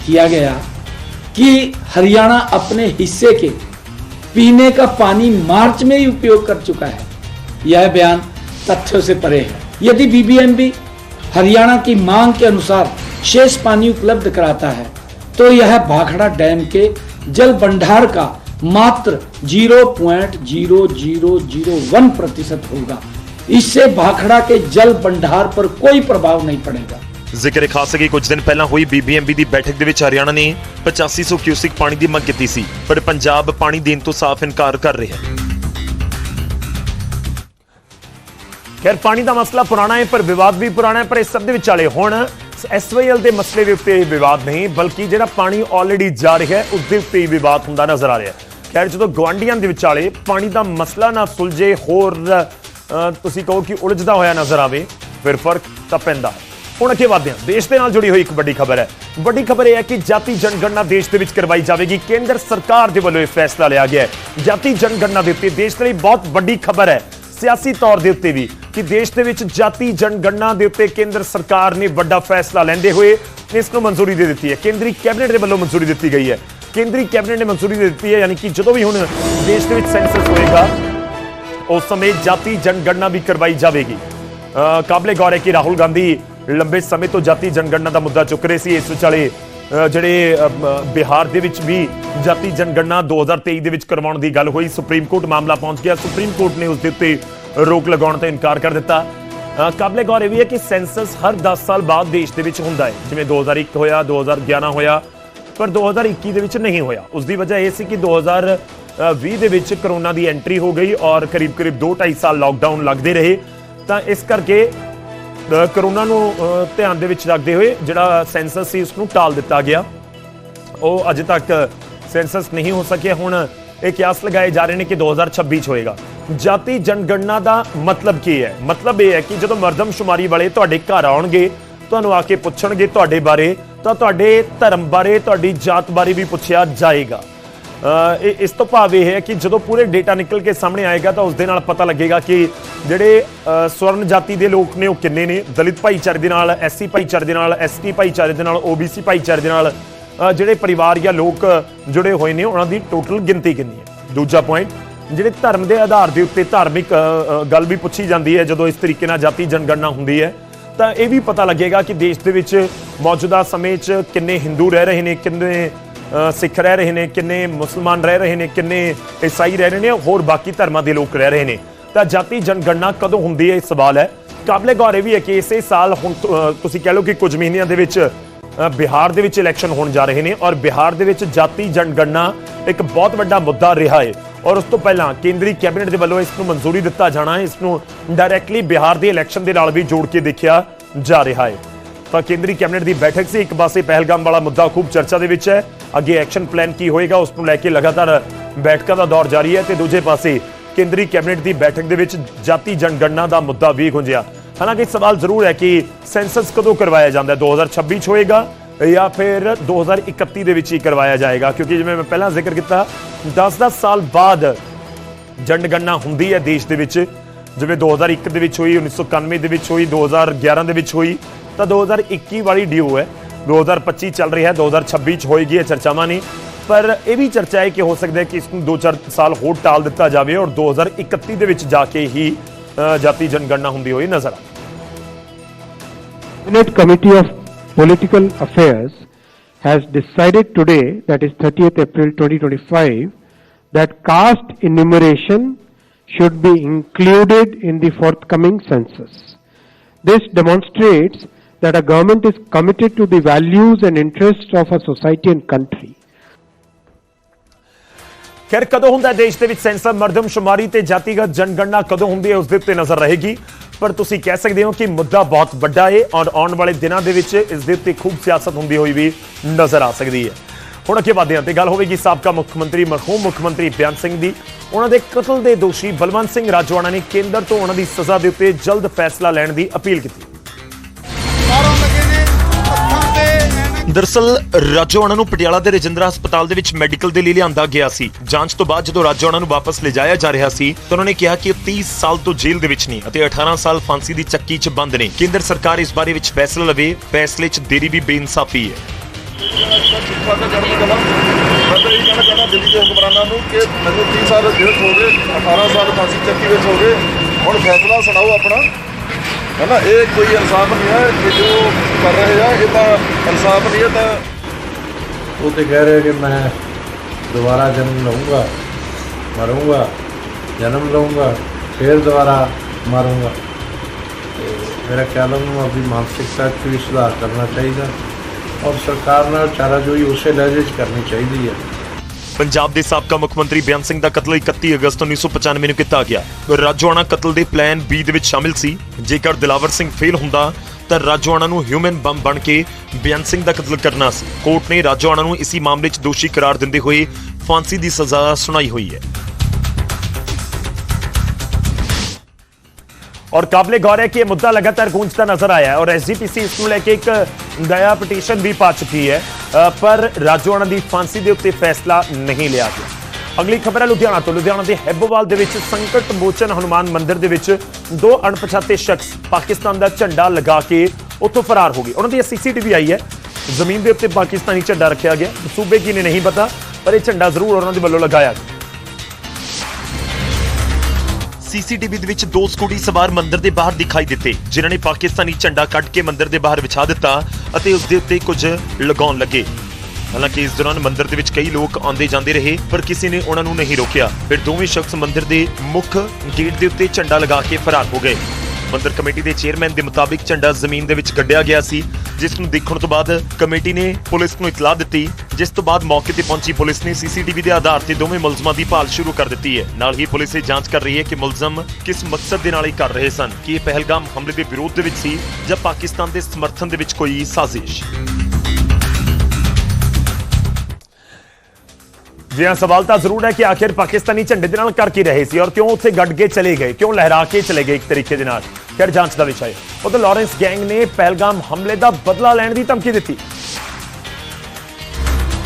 किया गया कि हरियाणा अपने हिस्से के पीने का पानी मार्च में ही उपयोग कर चुका है। यह बयान तथ्यों से परे है। यदि बीबीएमबी हरियाणा की मांग के अनुसार शेष पानी उपलब्ध कराता है तो यह भाखड़ा डैम के जल भंडार का मात्र 0.0001 प्रतिशत होगा। इससे भाखड़ा के जल भंडार पर कोई प्रभाव नहीं पड़ेगा। ਜ਼ਿਕਰ ਖਾਸ ਹੈ ਕਿ ਕੁਝ ਦਿਨ ਪਹਿਲਾਂ ਹੋਈ ਬੀਬੀਐਮਬੀ ਦੀ ਬੈਠਕ ਦੇ ਵਿੱਚ ਹਰਿਆਣਾ ਨੇ 8500 ਕਿਊਸਿਕ ਪਾਣੀ ਦੀ ਮੰਗ ਕੀਤੀ ਸੀ, ਪਰ ਪੰਜਾਬ ਪਾਣੀ ਦੇਣ ਤੋਂ ਸਾਫ਼ ਇਨਕਾਰ ਕਰ ਰਿਹਾ ਹੈ। ਖੈਰ, ਪਾਣੀ ਦਾ ਮਸਲਾ ਪੁਰਾਣਾ ਹੈ, ਪਰ ਵਿਵਾਦ ਵੀ ਪੁਰਾਣਾ ਹੈ, ਪਰ ਇਸ ਸਭ ਦੇ ਵਿਚਾਲੇ ਹੁਣ ਐਸਵਾਈਐਲ ਦੇ ਮਸਲੇ ਦੇ ਉੱਤੇ ਵਿਵਾਦ ਨਹੀਂ, ਬਲਕਿ ਜਿਹੜਾ ਪਾਣੀ ਆਲਰੇਡੀ ਜਾ ਰਿਹਾ ਹੈ, ਉਸ ਦੇ ਉੱਤੇ ਹੀ ਵਿਵਾਦ ਹੁੰਦਾ ਨਜ਼ਰ ਆ ਰਿਹਾ ਹੈ। ਖੈਰ, ਜਦੋਂ ਗਵਾਂਡੀਆਂ ਦੇ ਵਿਚਾਲੇ ਪਾਣੀ ਦਾ ਮਸਲਾ ਨਾ ਸੁਲਝੇ, ਹੋਰ ਤੁਸੀਂ ਕਹੋ ਕਿ ਉਲਝਦਾ ਹੋਇਆ ਨਜ਼ਰ ਆਵੇ, ਫਿਰ ਫ਼ਰਕ ਤਾਂ ਪੈਂਦਾ ਹੈ। ਹੁਣ ਅੱਗੇ ਵਧਦੇ ਹਾਂ। ਦੇਸ਼ ਦੇ ਨਾਲ ਜੁੜੀ ਹੋਈ ਇੱਕ ਵੱਡੀ ਖਬਰ ਹੈ। ਵੱਡੀ ਖਬਰ ਇਹ ਹੈ ਕਿ ਜਾਤੀ ਜਨਗਣਨਾ ਦੇਸ਼ ਦੇ ਵਿੱਚ ਕਰਵਾਈ ਜਾਵੇਗੀ। ਕੇਂਦਰ ਸਰਕਾਰ ਦੇ ਵੱਲੋਂ ਇਹ ਫੈਸਲਾ ਲਿਆ ਗਿਆ ਹੈ। ਜਾਤੀ ਜਨਗਣਨਾ ਦੇ ਉੱਤੇ ਦੇਸ਼ ਦੇ ਲਈ ਬਹੁਤ ਵੱਡੀ ਖਬਰ ਹੈ। ਸਿਆਸੀ ਤੌਰ ਦੇ ਉੱਤੇ ਵੀ ਕਿ ਦੇਸ਼ ਦੇ ਵਿੱਚ ਜਾਤੀ ਜਨਗਣਨਾ ਦੇ ਉੱਤੇ ਕੇਂਦਰ ਸਰਕਾਰ ਨੇ ਵੱਡਾ ਫੈਸਲਾ ਲੈਂਦੇ ਹੋਏ ਇਸ ਨੂੰ ਮਨਜ਼ੂਰੀ ਦੇ ਦਿੱਤੀ ਹੈ। ਕੇਂਦਰੀ ਕੈਬਨਿਟ ਦੇ ਵੱਲੋਂ ਮਨਜ਼ੂਰੀ ਦਿੱਤੀ ਗਈ ਹੈ। ਕੇਂਦਰੀ ਕੈਬਨਿਟ ਨੇ ਮਨਜ਼ੂਰੀ ਦੇ ਦਿੱਤੀ ਹੈ ਯਾਨੀ ਕਿ ਜਦੋਂ ਵੀ ਹੁਣ ਦੇਸ਼ ਦੇ ਵਿੱਚ ਸੈਂਸਸ ਹੋਏਗਾ ਉਸ ਸਮੇਂ ਜਾਤੀ ਜਨਗਣਨਾ ਵੀ ਕਰਵਾਈ ਜਾਵੇਗੀ। ਅ, ਕਾਬਲੇ ਗੌਰ ਹੈ ਕਿ ਰਾਹੁਲ ਗਾਂਧੀ ਲੰਬੇ ਸਮੇਂ ਤੋਂ ਜਾਤੀ ਜਨਗਣਨਾ ਦਾ ਮੁੱਦਾ ਚੁੱਕ ਰਹੇ ਸੀ। ਇਸ ਵਿਚਾਲੇ ਜਿਹੜੇ ਬਿਹਾਰ ਦੇ ਵਿੱਚ ਵੀ ਜਾਤੀ ਜਨਗਣਨਾ 2023 ਦੇ ਵਿੱਚ ਕਰਵਾਉਣ ਦੀ ਗੱਲ ਹੋਈ। ਸੁਪਰੀਮ ਕੋਰਟ ਮਾਮਲਾ ਪਹੁੰਚ ਗਿਆ। ਸੁਪਰੀਮ ਕੋਰਟ ਨੇ ਉਸ ਦੇ ਉੱਤੇ ਰੋਕ ਲਗਾਉਣ ਤੋਂ ਇਨਕਾਰ ਕਰ ਦਿੱਤਾ। ਕਾਬਲੇ ਗੌਰ ਇਹ ਵੀ ਹੈ ਕਿ ਸੈਂਸਸ ਹਰ 10 ਸਾਲ ਬਾਅਦ ਦੇਸ਼ ਦੇ ਵਿੱਚ ਹੁੰਦਾ ਹੈ। ਜਿਵੇਂ 2001 ਹੋਇਆ 2011 ਹੋਇਆ, ਪਰ 2021 ਦੇ ਵਿੱਚ ਨਹੀਂ ਹੋਇਆ। ਉਸ ਦੀ ਵਜ੍ਹਾ ਇਹ ਸੀ ਕਿ 2020 ਦੇ ਵਿੱਚ ਕਰੋਨਾ ਦੀ ਐਂਟਰੀ ਹੋ ਗਈ ਔਰ ਕਰੀਬ-ਕਰੀਬ 2-2.5 ਸਾਲ ਲਾਕਡਾਊਨ ਲੱਗਦੇ ਰਹੇ। ਤਾਂ ਇਸ ਕਰਕੇ ਕਰੋਨਾ ਨੂੰ ਧਿਆਨ ਦੇ ਵਿੱਚ ਰੱਖਦੇ ਹੋਏ ਜਿਹੜਾ ਸੈਂਸਸ ਸੀ ਉਸ ਨੂੰ ਟਾਲ ਦਿੱਤਾ ਗਿਆ। ਉਹ ਅਜੇ ਤੱਕ ਸੈਂਸਸ ਨਹੀਂ ਹੋ ਸਕਿਆ। ਹੁਣ ਇਹ ਕਿਆਸ ਲਗਾਏ ਜਾ ਰਹੇ ਨੇ ਕਿ 2026 ਚ ਹੋਏਗਾ। ਜਾਤੀ ਜਨਗਣਨਾ ਦਾ ਮਤਲਬ ਕੀ ਹੈ? ਮਤਲਬ ਇਹ ਹੈ ਕਿ ਜਦੋਂ ਮਰਦਮਸ਼ੁਮਾਰੀ ਵਾਲੇ ਤੁਹਾਡੇ ਘਰ ਆਉਣਗੇ, ਤੁਹਾਨੂੰ ਆ ਕੇ ਪੁੱਛਣਗੇ ਤੁਹਾਡੇ ਬਾਰੇ, ਤਾਂ ਤੁਹਾਡੇ ਧਰਮ ਬਾਰੇ, ਤੁਹਾਡੀ ਜਾਤ ਬਾਰੇ ਵੀ ਪੁੱਛਿਆ ਜਾਏਗਾ। ਇਸ ਤੋਂ ਭਾਵ ਇਹ ਹੈ ਕਿ ਜਦੋਂ ਪੂਰੇ ਡੇਟਾ ਨਿਕਲ ਕੇ ਸਾਹਮਣੇ ਆਏਗਾ ਤਾਂ ਉਸ ਦੇ ਨਾਲ ਪਤਾ ਲੱਗੇਗਾ ਕਿ ਜਿਹੜੇ ਸਵਰਨ ਜਾਤੀ ਦੇ ਲੋਕ ਨੇ ਉਹ ਕਿੰਨੇ ਨੇ? ਦਲਿਤ ਭਾਈਚਾਰੇ ਦੇ ਨਾਲ, ਐਸਸੀ ਭਾਈਚਾਰੇ ਦੇ ਨਾਲ, ਐਸਟੀ ਭਾਈਚਾਰੇ ਦੇ ਨਾਲ, ਓਬੀਸੀ ਭਾਈਚਾਰੇ ਦੇ ਨਾਲ ਜਿਹੜੇ ਪਰਿਵਾਰ ਜਾਂ ਲੋਕ ਜੁੜੇ ਹੋਏ ਨੇ, ਉਹਨਾਂ ਦੀ ਟੋਟਲ ਗਿਣਤੀ ਕਿੰਨੀ ਹੈ? ਦੂਜਾ ਪੁਆਇੰਟ ਜਿਹੜੇ ਧਰਮ ਦੇ ਆਧਾਰ ਦੇ ਉੱਤੇ ਧਾਰਮਿਕ ਗੱਲ ਵੀ ਪੁੱਛੀ ਜਾਂਦੀ ਹੈ, ਜਦੋਂ ਇਸ ਤਰੀਕੇ ਨਾਲ ਜਾਤੀ ਜਨਗਣਨਾ ਹੁੰਦੀ ਹੈ, ਤਾਂ ਇਹ ਵੀ ਪਤਾ ਲੱਗੇਗਾ ਕਿ ਦੇਸ਼ ਦੇ ਵਿੱਚ ਮੌਜੂਦਾ ਸਮੇਂ 'ਚ ਕਿੰਨੇ ਹਿੰਦੂ ਰਹਿ ਰਹੇ ਨੇ, ਕਿੰਨੇ ਸਿੱਖ ਰਹਿ ਰਹੇ ਨੇ, ਕਿੰਨੇ ਮੁਸਲਮਾਨ ਰਹਿ ਰਹੇ ਨੇ, ਕਿੰਨੇ ਈਸਾਈ ਰਹਿ ਰਹੇ ਨੇ, ਹੋਰ ਬਾਕੀ ਧਰਮਾਂ ਦੇ ਲੋਕ ਰਹਿ ਰਹੇ ਨੇ। ਤਾਂ ਜਾਤੀ ਜਨਗਣਨਾ ਕਦੋਂ ਹੁੰਦੀ ਹੈ, ਇਹ ਸਵਾਲ ਹੈ। ਕਾਬਲੇ ਗੌਰ ਇਹ ਵੀ ਹੈ ਕਿ ਇਸੇ ਸਾਲ ਹੁਣ ਤੁਸੀਂ ਕਹਿ ਲਓ ਕਿ ਕੁਝ ਮਹੀਨਿਆਂ ਦੇ ਵਿੱਚ ਬਿਹਾਰ ਦੇ ਵਿੱਚ ਇਲੈਕਸ਼ਨ ਹੋਣ ਜਾ ਰਹੇ ਨੇ ਔਰ ਬਿਹਾਰ ਦੇ ਵਿੱਚ ਜਾਤੀ ਜਨਗਣਨਾ ਇੱਕ ਬਹੁਤ ਵੱਡਾ ਮੁੱਦਾ ਰਿਹਾ ਹੈ। ਔਰ ਉਸ ਤੋਂ ਪਹਿਲਾਂ ਕੇਂਦਰੀ ਕੈਬਨਿਟ ਦੇ ਵੱਲੋਂ ਇਸ ਨੂੰ ਮਨਜ਼ੂਰੀ ਦਿੱਤਾ ਜਾਣਾ ਹੈ, ਇਸ ਨੂੰ ਡਾਇਰੈਕਟਲੀ ਬਿਹਾਰ ਦੇ ਇਲੈਕਸ਼ਨ ਦੇ ਨਾਲ ਵੀ ਜੋੜ ਕੇ ਦੇਖਿਆ ਜਾ ਰਿਹਾ ਹੈ। ਤਾਂ ਕੇਂਦਰੀ ਕੈਬਨਿਟ ਦੀ ਬੈਠਕ ਸੀ। ਇੱਕ ਪਾਸੇ ਪਹਿਲਗਾਮ ਵਾਲਾ ਮੁੱਦਾ ਖੂਬ ਚਰਚਾ ਦੇ ਵਿੱਚ ਹੈ। ਅੱਗੇ ਐਕਸ਼ਨ ਪਲਾਨ ਕੀ ਹੋਏਗਾ, ਉਸ ਨੂੰ ਲੈ ਕੇ ਲਗਾਤਾਰ ਬੈਠਕਾਂ ਦਾ ਦੌਰ ਜਾਰੀ ਹੈ ਤੇ ਦੂਜੇ ਪਾਸੇ ਕੇਂਦਰੀ ਕੈਬਨਿਟ ਦੀ ਬੈਠਕ ਦੇ ਵਿੱਚ ਜਾਤੀ ਜਨਗਣਨਾ ਦਾ ਮੁੱਦਾ ਵੀ ਗੁੰਜਿਆ। ਹਾਲਾਂਕਿ ਸਵਾਲ ਜ਼ਰੂਰ ਹੈ ਕਿ ਸੈਂਸਸ ਕਦੋਂ ਕਰਵਾਇਆ ਜਾਂਦਾ ਹੈ? 2026 ਚ ਹੋਏਗਾ ਜਾਂ ਫਿਰ 2031 ਦੇ ਵਿੱਚ ਹੀ ਕਰਵਾਇਆ ਜਾਏਗਾ? ਕਿਉਂਕਿ ਜਿਵੇਂ ਮੈਂ ਪਹਿਲਾਂ ਜ਼ਿਕਰ ਕੀਤਾ 10-10 ਸਾਲ ਬਾਅਦ ਜਨਗਣਨਾ ਹੁੰਦੀ ਹੈ ਦੇਸ਼ ਦੇ ਵਿੱਚ। ਜਿਵੇਂ 2001 ਦੇ ਵਿੱਚ ਹੋਈ 1991 ਦੇ ਵਿੱਚ ਹੋਈ 2011 ਦੇ ਵਿੱਚ ਹੋਈ ਤਾਂ 2021 ਵਾਲੀ ਡਿਊ ਹੈ 2025 ਚੱਲ ਰਹੀ ਹੈ 2026 ਚ ਹੋਏਗੀ ਇਹ ਚਰਚਾਵਾਂ ਨਹੀਂ ਪਰ ਇਹ ਵੀ ਚਰਚਾ ਹੈ ਕਿ ਹੋ ਸਕਦਾ ਹੈ ਕਿ ਇਸ ਨੂੰ 2-4 ਸਾਲ ਹੋਰ ਟਾਲ ਦਿੱਤਾ ਜਾਵੇ ਔਰ 2031 ਦੇ ਵਿੱਚ ਜਾ ਕੇ ਹੀ ਅ, ਜਾਤੀ ਜਨਗਣਨਾ ਹੁੰਦੀ ਹੋਈ ਨਜ਼ਰ ਆਵੇ Cabinet Committee of Political Affairs has decided today, that is 30th April 2025, that caste enumeration should be included in the forthcoming census. This demonstrates that a government is committed to the values and interests of a society and country. ਖੈਰ, ਕਦੋਂ ਹੁੰਦਾ ਦੇਸ਼ ਦੇ ਵਿੱਚ sensor ਮਰਦਮਸ਼ੁਮਾਰੀ ਤੇ ਜਾਤੀਗਤ ਜਨਗਣਨਾ ਕਦੋਂ ਹੁੰਦੀ ਹੈ, ਉਸ ਦੇ ਉੱਤੇ ਨਜ਼ਰ ਰਹੇਗੀ। ਪਰ ਤੁਸੀਂ ਕਹਿ ਸਕਦੇ ਹੋ ਕਿ ਮੁੱਦਾ ਬਹੁਤ ਵੱਡਾ ਹੈ ਔਰ ਆਉਣ ਵਾਲੇ ਦਿਨਾਂ ਦੇ ਵਿੱਚ ਇਸ ਦੇ ਉੱਤੇ ਖੂਬ ਸਿਆਸਤ ਹੁੰਦੀ ਹੋਈ ਵੀ ਨਜ਼ਰ ਆ ਸਕਦੀ ਹੈ। ਹੁਣ ਅੱਗੇ ਵਧਦੇ ਹਾਂ ਤੇ ਗੱਲ ਹੋਵੇਗੀ ਸਾਬਕਾ ਮੁੱਖ ਮੰਤਰੀ ਮਰਹੂਮ ਮੁੱਖ ਮੰਤਰੀ ਬਿਆਨ ਸਿੰਘ ਦੀ। ਉਹਨਾਂ ਦੇ ਕਤਲ ਦੇ ਦੋਸ਼ੀ ਬਲਵੰਤ ਸਿੰਘ ਰਾਜਵਾਨਾ ਨੇ ਕੇਂਦਰ ਤੋਂ ਉਹਨਾਂ ਦੀ ਸਜ਼ਾ ਦੇ ਉੱਤੇ ਜਲਦ ਫੈਸਲਾ ਲੈਣ ਦੀ ਅਪੀਲ ਕੀਤੀ। ਐਨਕ ਦਰਸਲ ਰਾਜੋਆਣਾ ਨੂੰ ਪਟਿਆਲਾ ਦੇ ਰਜਿੰਦਰਾ ਹਸਪਤਾਲ ਦੇ ਵਿੱਚ ਮੈਡੀਕਲ ਦੇ ਲਈ ਲਿਆਂਦਾ ਗਿਆ ਸੀ। ਜਾਂਚ ਤੋਂ ਬਾਅਦ ਜਦੋਂ ਰਾਜੋਆਣਾ ਨੂੰ ਵਾਪਸ ਲਿਜਾਇਆ ਜਾ ਰਿਹਾ ਸੀ, ਤਾਂ ਉਹਨਾਂ ਨੇ ਕਿਹਾ ਕਿ 30 ਸਾਲ ਤੋਂ ਜੇਲ੍ਹ ਦੇ ਵਿੱਚ ਨੇ ਅਤੇ 18 ਸਾਲ ਫਾਂਸੀ ਦੀ ਚੱਕੀ 'ਚ ਬੰਦ ਨੇ। ਕੇਂਦਰ ਸਰਕਾਰ ਇਸ ਬਾਰੇ ਵਿੱਚ ਫੈਸਲਾ ਲਵੇ, ਫੈਸਲੇ 'ਚ ਦੇਰੀ ਵੀ ਬੇਇਨਸਾਫੀ ਹੈ। ਦਿੱਲੀ ਦੇ ਹੁਕਮਰਾਨਾਂ ਨੂੰ ਕਿ ਮੈਨੂੰ 30 ਸਾਲ ਜੇਲ੍ਹ ਹੋ ਗਏ 18 ਸਾਲ ਫਾਂਸੀ ਚੱਕੀ ਵਿੱਚ ਹੋ ਗਏ। ਹੁਣ ਫੈਸਲਾ ਸੁਣਾਓ ਆਪਣਾ। ਹੈ ਨਾ ਇਹ ਕੋਈ ਇਨਸਾਫ ਨਹੀਂ ਹੈ ਕਿ ਜੋ ਕਰ ਰਹੇ ਆ, ਇਹ ਤਾਂ ਇਨਸਾਫ ਨਹੀਂ ਹੈ, ਤਾਂ ਉਹ ਤੇ ਕਹਿ ਰਹੇ ਕਿ ਮੈਂ ਦੁਬਾਰਾ ਜਨਮ ਲਊਂਗਾ, ਮਰੂੰਗਾ, ਜਨਮ ਲਊਂਗਾ, ਫਿਰ ਦੁਬਾਰਾ ਮਰੂੰਗਾ। ਤੇ ਮੇਰਾ ਖਿਆਲ ਹੈ ਨੂੰ ਆਪਣੀ ਮਾਨਸਿਕਤਾ 'ਚ ਵੀ ਸੁਧਾਰ ਕਰਨਾ ਚਾਹੀਦਾ। ਔਰ ਸਰਕਾਰ ਨਾਲ ਚਾਰਾਜੋਈ ਉਸੇ ਲਹਿਜੇ 'ਚ ਕਰਨੀ ਚਾਹੀਦੀ ਹੈ। ਪੰਜਾਬ ਦੇ ਸਾਬਕਾ ਮੁੱਖ ਮੰਤਰੀ ਬਿਆਨ ਸਿੰਘ ਦਾ ਕਤਲ 31 ਅਗਸਤ 1995 ਨੂੰ ਕੀਤਾ ਗਿਆ। ਰਾਜੋਆਣਾ ਕਤਲ ਦੇ ਪਲਾਨ B ਦੇ ਵਿੱਚ ਸ਼ਾਮਿਲ ਸੀ। ਜੇਕਰ ਦਿਲਾਵਰ ਸਿੰਘ ਫੇਲ ਹੁੰਦਾ, ਤਾਂ ਰਾਜੋਆਣਾ ਨੂੰ ਹਿਊਮਨ ਬੰਬ ਬਣ ਕੇ ਬਿਆਨ ਸਿੰਘ ਦਾ ਕਤਲ ਕਰਨਾ ਸੀ। ਕੋਰਟ ਨੇ ਰਾਜੋਆਣਾ ਨੂੰ ਇਸੇ ਮਾਮਲੇ 'ਚ ਦੋਸ਼ੀ ਕਰਾਰ ਦਿੰਦੇ ਹੋਏ ਫਾਂਸੀ ਦੀ ਸਜ਼ਾ ਸੁਣਾਈ ਹੋਈ ਹੈ। ਔਰ ਕਾਬਲੇ ਗੌਰ ਹੈ ਕਿ ਇਹ ਮੁੱਦਾ ਲਗਾਤਾਰ ਗੂੰਜਦਾ ਨਜ਼ਰ ਆਇਆ ਹੈ ਔਰ ਐਸਜੀਪੀਸੀ ਇਸ ਨੂੰ ਲੈ ਕੇ ਇੱਕ ਦਇਆ ਪਟੀਸ਼ਨ ਵੀ ਪਾ ਚੁੱਕੀ ਹੈ ਅ, ਪਰ ਰਾਜੋਆਣਾ ਦੀ ਫਾਂਸੀ ਦੇ ਉੱਤੇ ਫੈਸਲਾ ਨਹੀਂ ਲਿਆ ਗਿਆ ਅਗਲੀ ਖਬਰ ਹੈ ਲੁਧਿਆਣਾ ਤੋਂ ਲੁਧਿਆਣਾ ਦੇ ਹੈਬੋਵਾਲ ਦੇ ਵਿੱਚ ਸੰਕਟ ਮੋਚਨ ਹਨੂਮਾਨ ਮੰਦਿਰ ਦੇ ਵਿੱਚ ਦੋ ਅਣਪਛਾਤੇ ਸ਼ਖਸ ਪਾਕਿਸਤਾਨ ਦਾ ਝੰਡਾ ਲਗਾ ਕੇ ਉੱਥੋਂ ਫਰਾਰ ਹੋ ਗਏ ਉਹਨਾਂ ਦੀ ਸੀਸੀਟੀਵੀ ਆਈ ਹੈ ਜ਼ਮੀਨ ਦੇ ਉੱਤੇ ਪਾਕਿਸਤਾਨੀ ਝੰਡਾ ਰੱਖਿਆ ਗਿਆ ਸੂਬੇ ਕੀ ਨੇ ਨਹੀਂ ਪਤਾ ਪਰ ਇਹ ਝੰਡਾ ਜ਼ਰੂਰ ਉਹਨਾਂ ਦੇ ਵੱਲੋਂ ਲਗਾਇਆ ਗਿਆ ਸੀਸੀਟੀਵੀ ਦੇ ਵਿੱਚ ਦੋ ਸਕੂਟੀ ਸਵਾਰ ਮੰਦਿਰ ਦੇ ਬਾਹਰ ਦਿਖਾਈ ਦਿੱਤੇ, ਜਿਨ੍ਹਾਂ ਨੇ ਪਾਕਿਸਤਾਨੀ ਝੰਡਾ ਕੱਢ ਕੇ ਮੰਦਿਰ ਦੇ ਬਾਹਰ ਵਿਛਾ ਦਿੱਤਾ ਅਤੇ ਉਸ ਦੇ ਉੱਤੇ ਕੁਝ ਲਗਾਉਣ ਲੱਗੇ। ਹਾਲਾਂਕਿ ਇਸ ਦੌਰਾਨ ਮੰਦਿਰ ਦੇ ਵਿੱਚ ਕਈ ਲੋਕ ਆਉਂਦੇ ਜਾਂਦੇ ਰਹੇ, ਪਰ ਕਿਸੇ ਨੇ ਉਹਨਾਂ ਨੂੰ ਨਹੀਂ ਰੋਕਿਆ। ਫਿਰ ਦੋਵੇਂ ਸ਼ਖਸ ਮੰਦਿਰ ਦੇ ਮੁੱਖ ਗੇਟ ਦੇ ਉੱਤੇ ਝੰਡਾ ਲਗਾ ਕੇ ਫਰਾਰ ਹੋ ਗਏ। ਮੰਦਿਰ ਕਮੇਟੀ ਦੇ ਚੇਅਰਮੈਨ ਦੇ ਮੁਤਾਬਿਕ ਝੰਡਾ ਜ਼ਮੀਨ ਦੇ ਵਿੱਚ ਕੱਢਿਆ ਗਿਆ ਸੀ ਜਿਸ ਨੂੰ ਦੇਖਣ ਤੋਂ ਬਾਅਦ ਕਮੇਟੀ ਨੇ ਪੁਲਿਸ ਨੂੰ ਇਤਲਾਹ ਦਿੱਤੀ, ਜਿਸ ਤੋਂ ਬਾਅਦ ਮੌਕੇ ਤੇ ਪਹੁੰਚੀ ਪੁਲਿਸ ਨੇ ਸੀਸੀਟੀਵੀ ਦੇ ਆਧਾਰ ਤੇ ਦੋਵੇਂ ਮੁਲਜ਼ਮਾਂ ਦੀ ਭਾਲ ਸ਼ੁਰੂ ਕਰ ਦਿੱਤੀ ਹੈ। ਨਾਲ ਹੀ ਪੁਲਿਸ ਇਹ ਜਾਂਚ ਕਰ ਰਹੀ ਹੈ ਕਿ ਮੁਲਜ਼ਮ ਕਿਸ ਮਕਸਦ ਦੇ ਨਾਲ ਇਹ ਕਰ ਰਹੇ ਸਨ, ਕਿ ਇਹ ਪਹਿਲਗਾਮ ਹਮਲੇ ਦੇ ਵਿਰੋਧ ਦੇ ਵਿੱਚ ਸੀ ਜਾਂ ਪਾਕਿਸਤਾਨ ਦੇ ਸਮਰਥਨ ਦੇ ਵਿੱਚ ਕੋਈ ਸਾਜ਼ਿਸ਼। ਜੀ ਹਾਂ ਸਵਾਲ ਤਾਂ ਜ਼ਰੂਰ ਹੈ ਕਿ ਆਖਿਰ ਪਾਕਿਸਤਾਨੀ ਝੰਡੇ ਦੇ ਨਾਲ ਕਰ ਕੀ ਰਹੇ ਸੀ ਔਰ ਕਿਉਂ ਉੱਥੇ ਗੱਡ ਕੇ ਚਲੇ ਗਏ? ਕਿਉਂ ਲਹਿਰਾ ਕੇ ਚਲੇ ਗਏ ਇੱਕ ਤਰੀਕੇ ਦੇ ਨਾਲ? ਖੈਰ, ਜਾਂਚ ਦਾ ਵਿਸ਼ਾ ਹੈ। ਉਧਰ ਲਾਰੈਂਸ ਗੈਂਗ ਨੇ ਪਹਿਲਗਾਮ ਹਮਲੇ ਦਾ ਬਦਲਾ ਲੈਣ ਦੀ ਧਮਕੀ ਦਿੱਤੀ।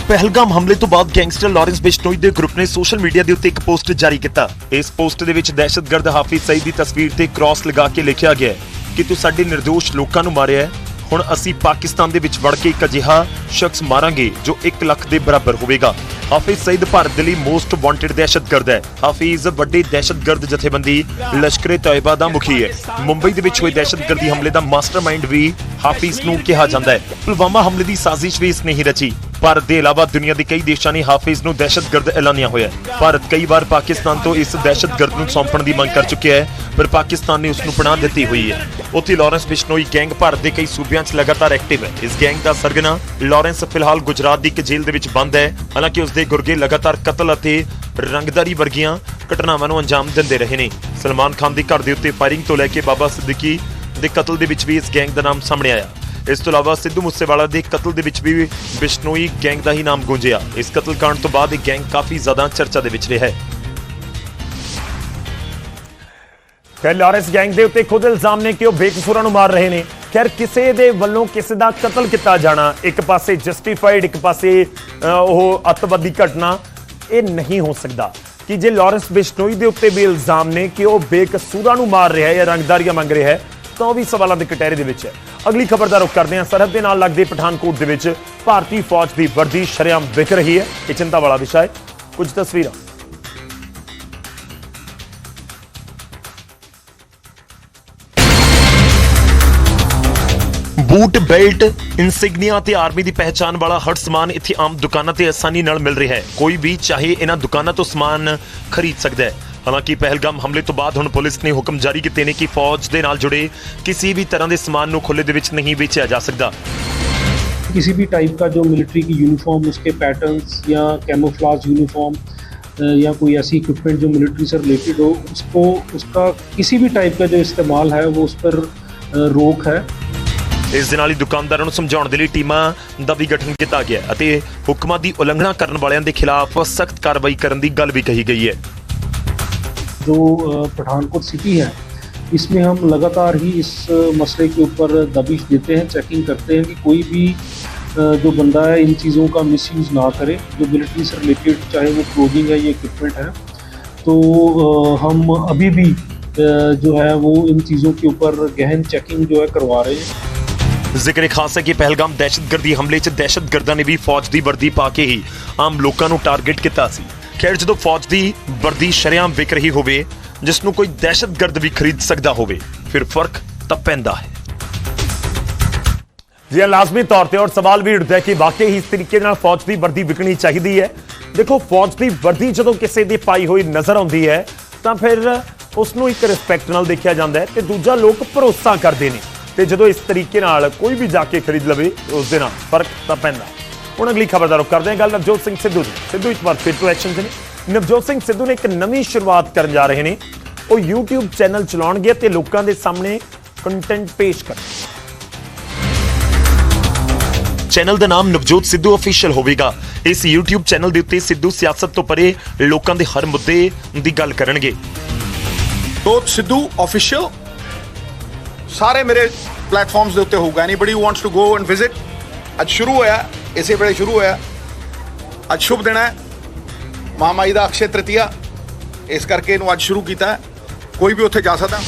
ਪਹਿਲਗਾਮ ਹਮਲੇ ਤੋਂ ਬਾਅਦ ਗੈਂਗਸਟਰ ਲਾਰੈਂਸ ਬਿਸ਼ਨੋਈ ਦੇ ਗਰੁੱਪ ਨੇ ਸੋਸ਼ਲ ਮੀਡੀਆ ਦੇ ਉੱਤੇ ਇੱਕ ਪੋਸਟ ਜਾਰੀ ਕੀਤਾ। ਇਸ ਪੋਸਟ ਦੇ ਵਿੱਚ ਦਹਿਸ਼ਤਗਰਦ ਹਾਫਿਜ਼ ਸਈਦ ਦੀ ਤਸਵੀਰ ਤੇ ਕ੍ਰਾਸ ਲਗਾ ਕੇ ਲਿਖਿਆ ਗਿਆ ਕਿ ਤੂੰ ਸਾਡੇ નિર્ਦੋਸ਼ ਲੋਕਾਂ ਨੂੰ ਮਾਰਿਆ ਹੈ। ਹੁਣ ਅਸੀਂ ਪਾਕਿਸਤਾਨ ਦੇ ਵਿੱਚ ਵੜ ਕੇ ਇੱਕ ਅਜਿਹਾ ਸ਼ਖਸ ਮਾਰਾਂਗੇ ਜੋ 1 ਲੱਖ ਦੇ ਬਰਾਬਰ ਹੋਵੇਗਾ। ਹਾਫਿਜ਼ ਸਈਦ ਭਾਰਤ ਦੇ ਲਈ ਮੋਸਟ ਵਾਂਟਡ ਦਹਿਸ਼ਤਗਰਦ ਹੈ। ਹਾਫਿਜ਼ ਵੱਡੇ ਦਹਿਸ਼ਤਗਰਦ ਜਥੇਬੰਦੀ ਲਸ਼ਕਰੇ ਤੈਯਬਾ ਦਾ ਮੁਖੀ ਹੈ। ਮੁੰਬਈ ਦੇ ਵਿੱਚ ਹੋਏ ਦਹਿਸ਼ਤਗਰਦੀ ਹਮਲੇ ਦਾ ਮਾਸਟਰਮਾਈਂਡ ਵੀ ਹਾਫਿਜ਼ ਨੂੰ ਕਿਹਾ ਜਾਂਦਾ ਹੈ। ਪੁਲਵਾਮਾ ਹਮਲੇ ਦੀ ਸਾਜ਼ਿਸ਼ ਵੀ ਇਸ ਨੇ ਹੀ ਰਚੀ। ਭਾਰਤ ਦੇ ਇਲਾਵਾ ਦੁਨੀਆ ਦੇ ਕਈ ਦੇਸ਼ਾਂ ਨੇ ਹਾਫਿਜ਼ ਨੂੰ ਦਹਿਸ਼ਤਗਰਦ ਐਲਾਨਿਆ ਹੋਇਆ ਹੈ। ਭਾਰਤ ਕਈ ਵਾਰ ਪਾਕਿਸਤਾਨ ਤੋਂ ਇਸ ਦਹਿਸ਼ਤਗਰਦ ਨੂੰ ਸੌਂਪਣ ਦੀ ਮੰਗ ਕਰ ਚੁੱਕਿਆ ਹੈ, ਪਰ ਪਾਕਿਸਤਾਨ ਨੇ ਉਸ ਨੂੰ ਪਨਾਹ ਦਿੱਤੀ ਹੋਈ ਹੈ। ਉੱਥੇ ਲਾਰੈਂਸ ਬਿਸ਼ਨੋਈ ਗੈਂਗ ਭਾਰਤ ਦੇ ਕਈ ਸੂਬਿਆਂ 'ਚ ਲਗਾਤਾਰ ਐਕਟਿਵ ਹੈ। ਇਸ ਗੈਂਗ ਦਾ ਸਰਗਨਾ ਲਾਰੈਂਸ ਫਿਲਹਾਲ ਗੁਜਰਾਤ ਦੀ ਇੱਕ ਜੇਲ੍ਹ ਦੇ ਵਿੱਚ ਬੰਦ ਹੈ। ਹਾਲਾਂਕਿ ਉਸ ਦੇ ਗੁਰਗੇ ਲਗਾਤਾਰ ਕਤਲ ਅਤੇ ਰੰਗਦਾਰੀ ਵਰਗੀਆਂ ਘਟਨਾਵਾਂ ਨੂੰ ਅੰਜਾਮ ਦਿੰਦੇ ਰਹੇ ਨੇ। ਸਲਮਾਨ ਖਾਨ ਦੇ ਘਰ ਦੇ ਉੱਤੇ ਫਾਇਰਿੰਗ ਤੋਂ ਲੈ ਕੇ ਬਾਬਾ ਸਿੱਦੀਕੀ ਦੇ ਕਤਲ ਦੇ ਵਿੱਚ ਵੀ ਇਸ ਗੈਂਗ ਦਾ ਨਾਮ ਸਾਹਮਣੇ ਆਇਆ। ਇਸ ਤੋਂ ਇਲਾਵਾ ਸਿੱਧੂ ਮੂਸੇਵਾਲਾ ਦੇ ਕਤਲ ਦੇ ਵਿੱਚ ਵੀ ਬਿਸ਼ਨੋਈ ਗੈਂਗ ਦਾ ਹੀ ਨਾਮ ਗੂੰਜਿਆ। ਇਸ ਕਤਲकांड ਤੋਂ ਬਾਅਦ ਇਹ ਗੈਂਗ ਕਾਫੀ ਜ਼ਿਆਦਾ ਚਰਚਾ ਦੇ ਵਿੱਚ ਰਿਹਾ ਹੈ। ਖੈਰ, ਲਾਰੈਂਸ ਗੈਂਗ ਦੇ ਉੱਤੇ ਖੁਦ ਇਲਜ਼ਾਮ ਨੇ ਕਿ ਉਹ ਬੇਕਸੂਰਾਂ ਨੂੰ ਮਾਰ ਰਹੇ ਨੇ। ਖੈਰ, ਕਿਸੇ ਦੇ ਵੱਲੋਂ ਕਿਸੇ ਦਾ ਕਤਲ ਕੀਤਾ ਜਾਣਾ, ਇੱਕ ਪਾਸੇ ਜਸਟੀਫਾਈਡ ਇੱਕ ਪਾਸੇ ਉਹ ਅੱਤਵਾਦੀ ਘਟਨਾ, ਇਹ ਨਹੀਂ ਹੋ ਸਕਦਾ। ਕਿ ਜੇ ਲਾਰੈਂਸ ਬਿਸ਼ਨੋਈ ਦੇ ਉੱਤੇ ਵੀ ਇਲਜ਼ਾਮ ਨੇ ਕਿ ਉਹ ਬੇਕਸੂਰਾਂ ਨੂੰ ਮਾਰ ਰਿਹਾ ਹੈ ਜਾਂ ਰੰਗਦਾਰੀਆਂ ਮੰਗ ਰਿਹਾ ਹੈ, ਤਾਂ ਉਹ ਵੀ ਸਵਾਲਾਂ ਦੇ ਕਟਹਿਰੇ ਦੇ ਵਿੱਚ ਹੈ। ਅਗਲੀ ਖਬਰ ਦਾ ਰੁਖ ਕਰਦੇ ਹਾਂ। ਸਰਹੱਦ ਦੇ ਨਾਲ ਲੱਗਦੇ ਪਠਾਨਕੋਟ ਦੇ ਵਿੱਚ ਭਾਰਤੀ ਫੌਜ ਦੀ ਵਰਦੀ ਸ਼ਰੇਆਮ ਵਿਕ ਰਹੀ ਹੈ। ਇਹ ਚਿੰਤਾ ਵਾਲਾ ਵਿਸ਼ਾ ਹੈ। ਕੁਝ ਤਸਵੀਰਾਂ। ਬੂਟ, ਬੈਲਟ, ਇਨਸਿਗਨੀਆ ਤੇ ਆਰਮੀ ਦੀ ਪਹਿਚਾਨ ਵਾਲਾ ਹਰ ਸਮਾਨ ਇੱਥੇ ਆਮ ਦੁਕਾਨਾਂ ਤੇ ਆਸਾਨੀ ਨਾਲ ਮਿਲ ਰਿਹਾ ਹੈ। ਕੋਈ ਵੀ ਚਾਹੇ ਇਹਨਾਂ ਦੁਕਾਨਾਂ ਤੋਂ ਸਮਾਨ ਖਰੀਦ ਸਕਦਾ ਹੈ। ਹਾਲਾਂਕਿ ਪਹਿਲਗਾਮ ਹਮਲੇ ਤੋਂ ਬਾਅਦ ਹੁਣ ਪੁਲਿਸ ਨੇ ਹੁਕਮ ਜਾਰੀ ਕੀਤੇ ਨੇ ਕਿ ਫੌਜ ਦੇ ਨਾਲ ਜੁੜੇ ਕਿਸੇ ਵੀ ਤਰ੍ਹਾਂ ਦੇ ਸਮਾਨ ਨੂੰ ਖੁੱਲੇ ਦੇ ਵਿੱਚ ਨਹੀਂ ਵੇਚਿਆ ਜਾ ਸਕਦਾ किसी भी टाइप का जो मिलिट्री की यूनिफॉर्म उसके पैटर्न्स या कैमोफ्लाज यूनिफॉर्म अ, या कोई ऐसी इक्विपमेंट जो मिलिट्री से रिलेटेड हो उसको उसका किसी भी टाइप का जो इस्तेमाल है वो उस पर अ, रोक है ਇਸ ਦੇ ਨਾਲ ਹੀ ਦੁਕਾਨਦਾਰਾਂ ਨੂੰ ਸਮਝਾਉਣ ਦੇ ਲਈ ਟੀਮਾਂ ਦਾ ਵੀ ਗਠਨ ਕੀਤਾ ਗਿਆ ਅਤੇ ਹੁਕਮਾਂ ਦੀ ਉਲੰਘਣਾ ਕਰਨ ਵਾਲਿਆਂ ਦੇ ਖਿਲਾਫ ਸਖਤ ਕਾਰਵਾਈ ਕਰਨ ਦੀ ਗੱਲ ਵੀ ਕਹੀ ਗਈ ਹੈ जो अ, पठानकोट सिटी है इसमें हम लगातार ही इस अ, मसले के ऊपर दबिश देते हैं चेकिंग करते हैं कि कोई भी अ, जो बंदा है इन चीज़ों का मिसयूज़ ना करे जो मिलिट्री से रिलेटेड चाहे वो क्लोथिंग है या इक्विपमेंट है तो अ, हम अभी भी अ, जो है वो इन चीज़ों के ऊपर गहन चेकिंग जो है करवा रहे हैं ਜ਼ਿਕਰ ਖਾਸ ਹੈ ਕਿ ਪਹਿਲਗਾਮ ਦਹਿਸ਼ਤਗਰਦੀ ਹਮਲੇ 'ਚ ਦਹਿਸ਼ਤਗਰਦਾਂ ਨੇ ਵੀ ਫੌਜ ਦੀ ਵਰਦੀ ਪਾ ਕੇ ਹੀ ਆਮ ਲੋਕਾਂ ਨੂੰ ਟਾਰਗੇਟ ਕੀਤਾ ਸੀ ਖੈਰ ਜਦੋਂ ਫੌਜ ਦੀ ਵਰਦੀ ਸ਼ਰੇਆਮ ਵਿਕ ਰਹੀ ਹੋਵੇ ਜਿਸ ਨੂੰ ਕੋਈ ਦਹਿਸ਼ਤਗਰਦ ਵੀ ਖਰੀਦ ਸਕਦਾ ਹੋਵੇ, ਫਿਰ ਫ਼ਰਕ ਤਾਂ ਪੈਂਦਾ ਹੈ। ਜੀ ਲਾਜ਼ਮੀ ਤੌਰ ਤੇ ਔਰ ਸਵਾਲ ਵੀ ਉੱਠਦਾ ਹੈ ਕਿ ਵਾਕਈ ਇਸ ਤਰੀਕੇ ਨਾਲ ਫੌਜ ਦੀ ਵਰਦੀ ਵਿਕਣੀ ਚਾਹੀਦੀ ਹੈ। ਦੇਖੋ, ਫੌਜ ਦੀ ਵਰਦੀ ਜਦੋਂ ਕਿਸੇ ਦੀ ਪਾਈ ਹੋਈ ਨਜ਼ਰ ਆਉਂਦੀ ਹੈ, ਤਾਂ ਫਿਰ ਉਸ ਨੂੰ ਇੱਕ ਰਿਸਪੈਕਟ ਨਾਲ ਦੇਖਿਆ ਜਾਂਦਾ ਹੈ ਤੇ ਦੂਜਾ ਲੋਕ ਭਰੋਸਾ ਕਰਦੇ ਨੇ। ਤੇ ਜਦੋਂ ਇਸ ਤਰੀਕੇ ਨਾਲ ਕੋਈ ਵੀ ਜਾ ਕੇ ਖਰੀਦ ਲਵੇ, ਉਸ ਦੇ ਨਾਲ ਫ਼ਰਕ ਤਾਂ ਪੈਂਦਾ ਹੁਣ ਅਗਲੀ ਖਬਰ ਦਾ ਰੁਖ ਕਰਦੇ ਹਾਂ। ਗੱਲ ਨਵਜੋਤ ਸਿੰਘ ਸਿੱਧੂ ਦੀ। ਸਿੱਧੂ ਇੱਕ ਵਾਰ ਫਿਰ ਤੋਂ ਐਕਸ਼ਨ 'ਚ ਨੇ। ਨਵਜੋਤ ਸਿੰਘ ਸਿੱਧੂ ਨੇ ਇੱਕ ਨਵੀਂ ਸ਼ੁਰੂਆਤ ਕਰਨ ਜਾ ਰਹੇ ਨੇ। ਉਹ YouTube ਚੈਨਲ ਚਲਾਉਣਗੇ ਤੇ ਲੋਕਾਂ ਦੇ ਸਾਹਮਣੇ ਕੰਟੈਂਟ ਪੇਸ਼ ਕਰਨਗੇ ਚੈਨਲ ਦਾ ਨਾਮ ਨਵਜੋਤ ਸਿੱਧੂ ਅਫੀਸ਼ੀਅਲ ਹੋਵੇਗਾ। ਇਸ YouTube ਚੈਨਲ ਦੇ ਉੱਤੇ ਸਿੱਧੂ ਸਿਆਸਤ ਤੋਂ ਪਰੇ ਲੋਕਾਂ ਦੇ ਹਰ ਮੁੱਦੇ ਦੀ ਗੱਲ ਕਰਨਗੇ। ਜੋਤ ਸਿੱਧੂ ਅਫੀਸ਼ੀਅਲ ਸਾਰੇ ਮੇਰੇ ਪਲੇਟਫਾਰਮਸ ਦੇ ਉੱਤੇ ਹੋਊਗਾ। Anybody wants to go and visit ਅੱਜ ਸ਼ੁਰੂ ਹੋਇਆ। ਇਸੇ ਵੇਲੇ ਸ਼ੁਰੂ ਹੋਇਆ ਅੱਜ ਸ਼ੁਭ ਦਿਨ ਹੈ ਮਹਾਮਾਈ ਦਾ ਅਕਸ਼ੇ ਤ੍ਰਿਤੀਆ ਇਸ ਕਰਕੇ ਇਹਨੂੰ ਅੱਜ ਸ਼ੁਰੂ ਕੀਤਾ ਹੈ। ਕੋਈ ਵੀ ਉੱਥੇ ਜਾ ਸਕਦਾ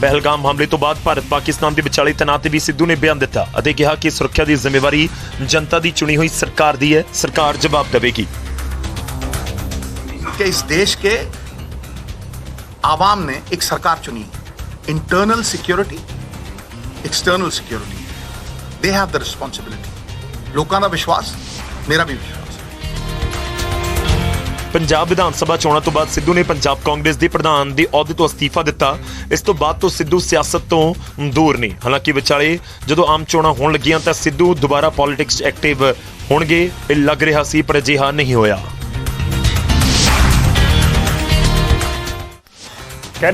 ਪਹਿਲਗਾਮ ਹਮਲੇ ਤੋਂ ਬਾਅਦ ਭਾਰਤ ਪਾਕਿਸਤਾਨ ਦੇ ਵਿਚਾਲੇ ਤਣਾਅ ਤੇ ਵੀ ਸਿੱਧੂ ਨੇ ਬਿਆਨ ਦਿੱਤਾ ਅਤੇ ਕਿਹਾ ਕਿ ਸੁਰੱਖਿਆ ਦੀ ਜ਼ਿੰਮੇਵਾਰੀ ਜਨਤਾ ਦੀ ਚੁਣੀ ਹੋਈ ਸਰਕਾਰ ਦੀ ਹੈ ਸਰਕਾਰ ਜਵਾਬ ਦੇਵੇਗੀ कि इस देश के आवाम ने एक सरकार चुनी internal security external security they have the responsibility ਲੋਕਾਂ ਦਾ ਵਿਸ਼ਵਾਸ, ਮੇਰਾ ਵੀ ਵਿਸ਼ਵਾਸ। ਪੰਜਾਬ ਵਿਧਾਨ ਸਭਾ ਚੋਣਾਂ ਤੋਂ ਬਾਅਦ ਸਿੱਧੂ ਨੇ ਪੰਜਾਬ ਕਾਂਗਰਸ ਦੇ ਪ੍ਰਧਾਨ ਦੇ ਅਹੁਦੇ ਤੋਂ ਅਸਤੀਫਾ ਦਿੱਤਾ। ਇਸ ਤੋਂ ਬਾਅਦ ਤੋਂ ਸਿੱਧੂ ਸਿਆਸਤ ਤੋਂ ਦੂਰ ਨੇ। ਹਾਲਾਂਕਿ ਵਿਚਾਲੇ ਜਦੋਂ ਆਮ ਚੋਣਾਂ ਹੋਣ ਲੱਗੀਆਂ ਤਾਂ ਸਿੱਧੂ ਦੁਬਾਰਾ ਪੋਲਿਟਿਕਸ ਐਕਟਿਵ ਹੋਣਗੇ, ਇਹ ਲੱਗ ਰਿਹਾ ਸੀ, ਪਰ ਅਜਿਹਾ ਨਹੀਂ ਹੋਇਆ।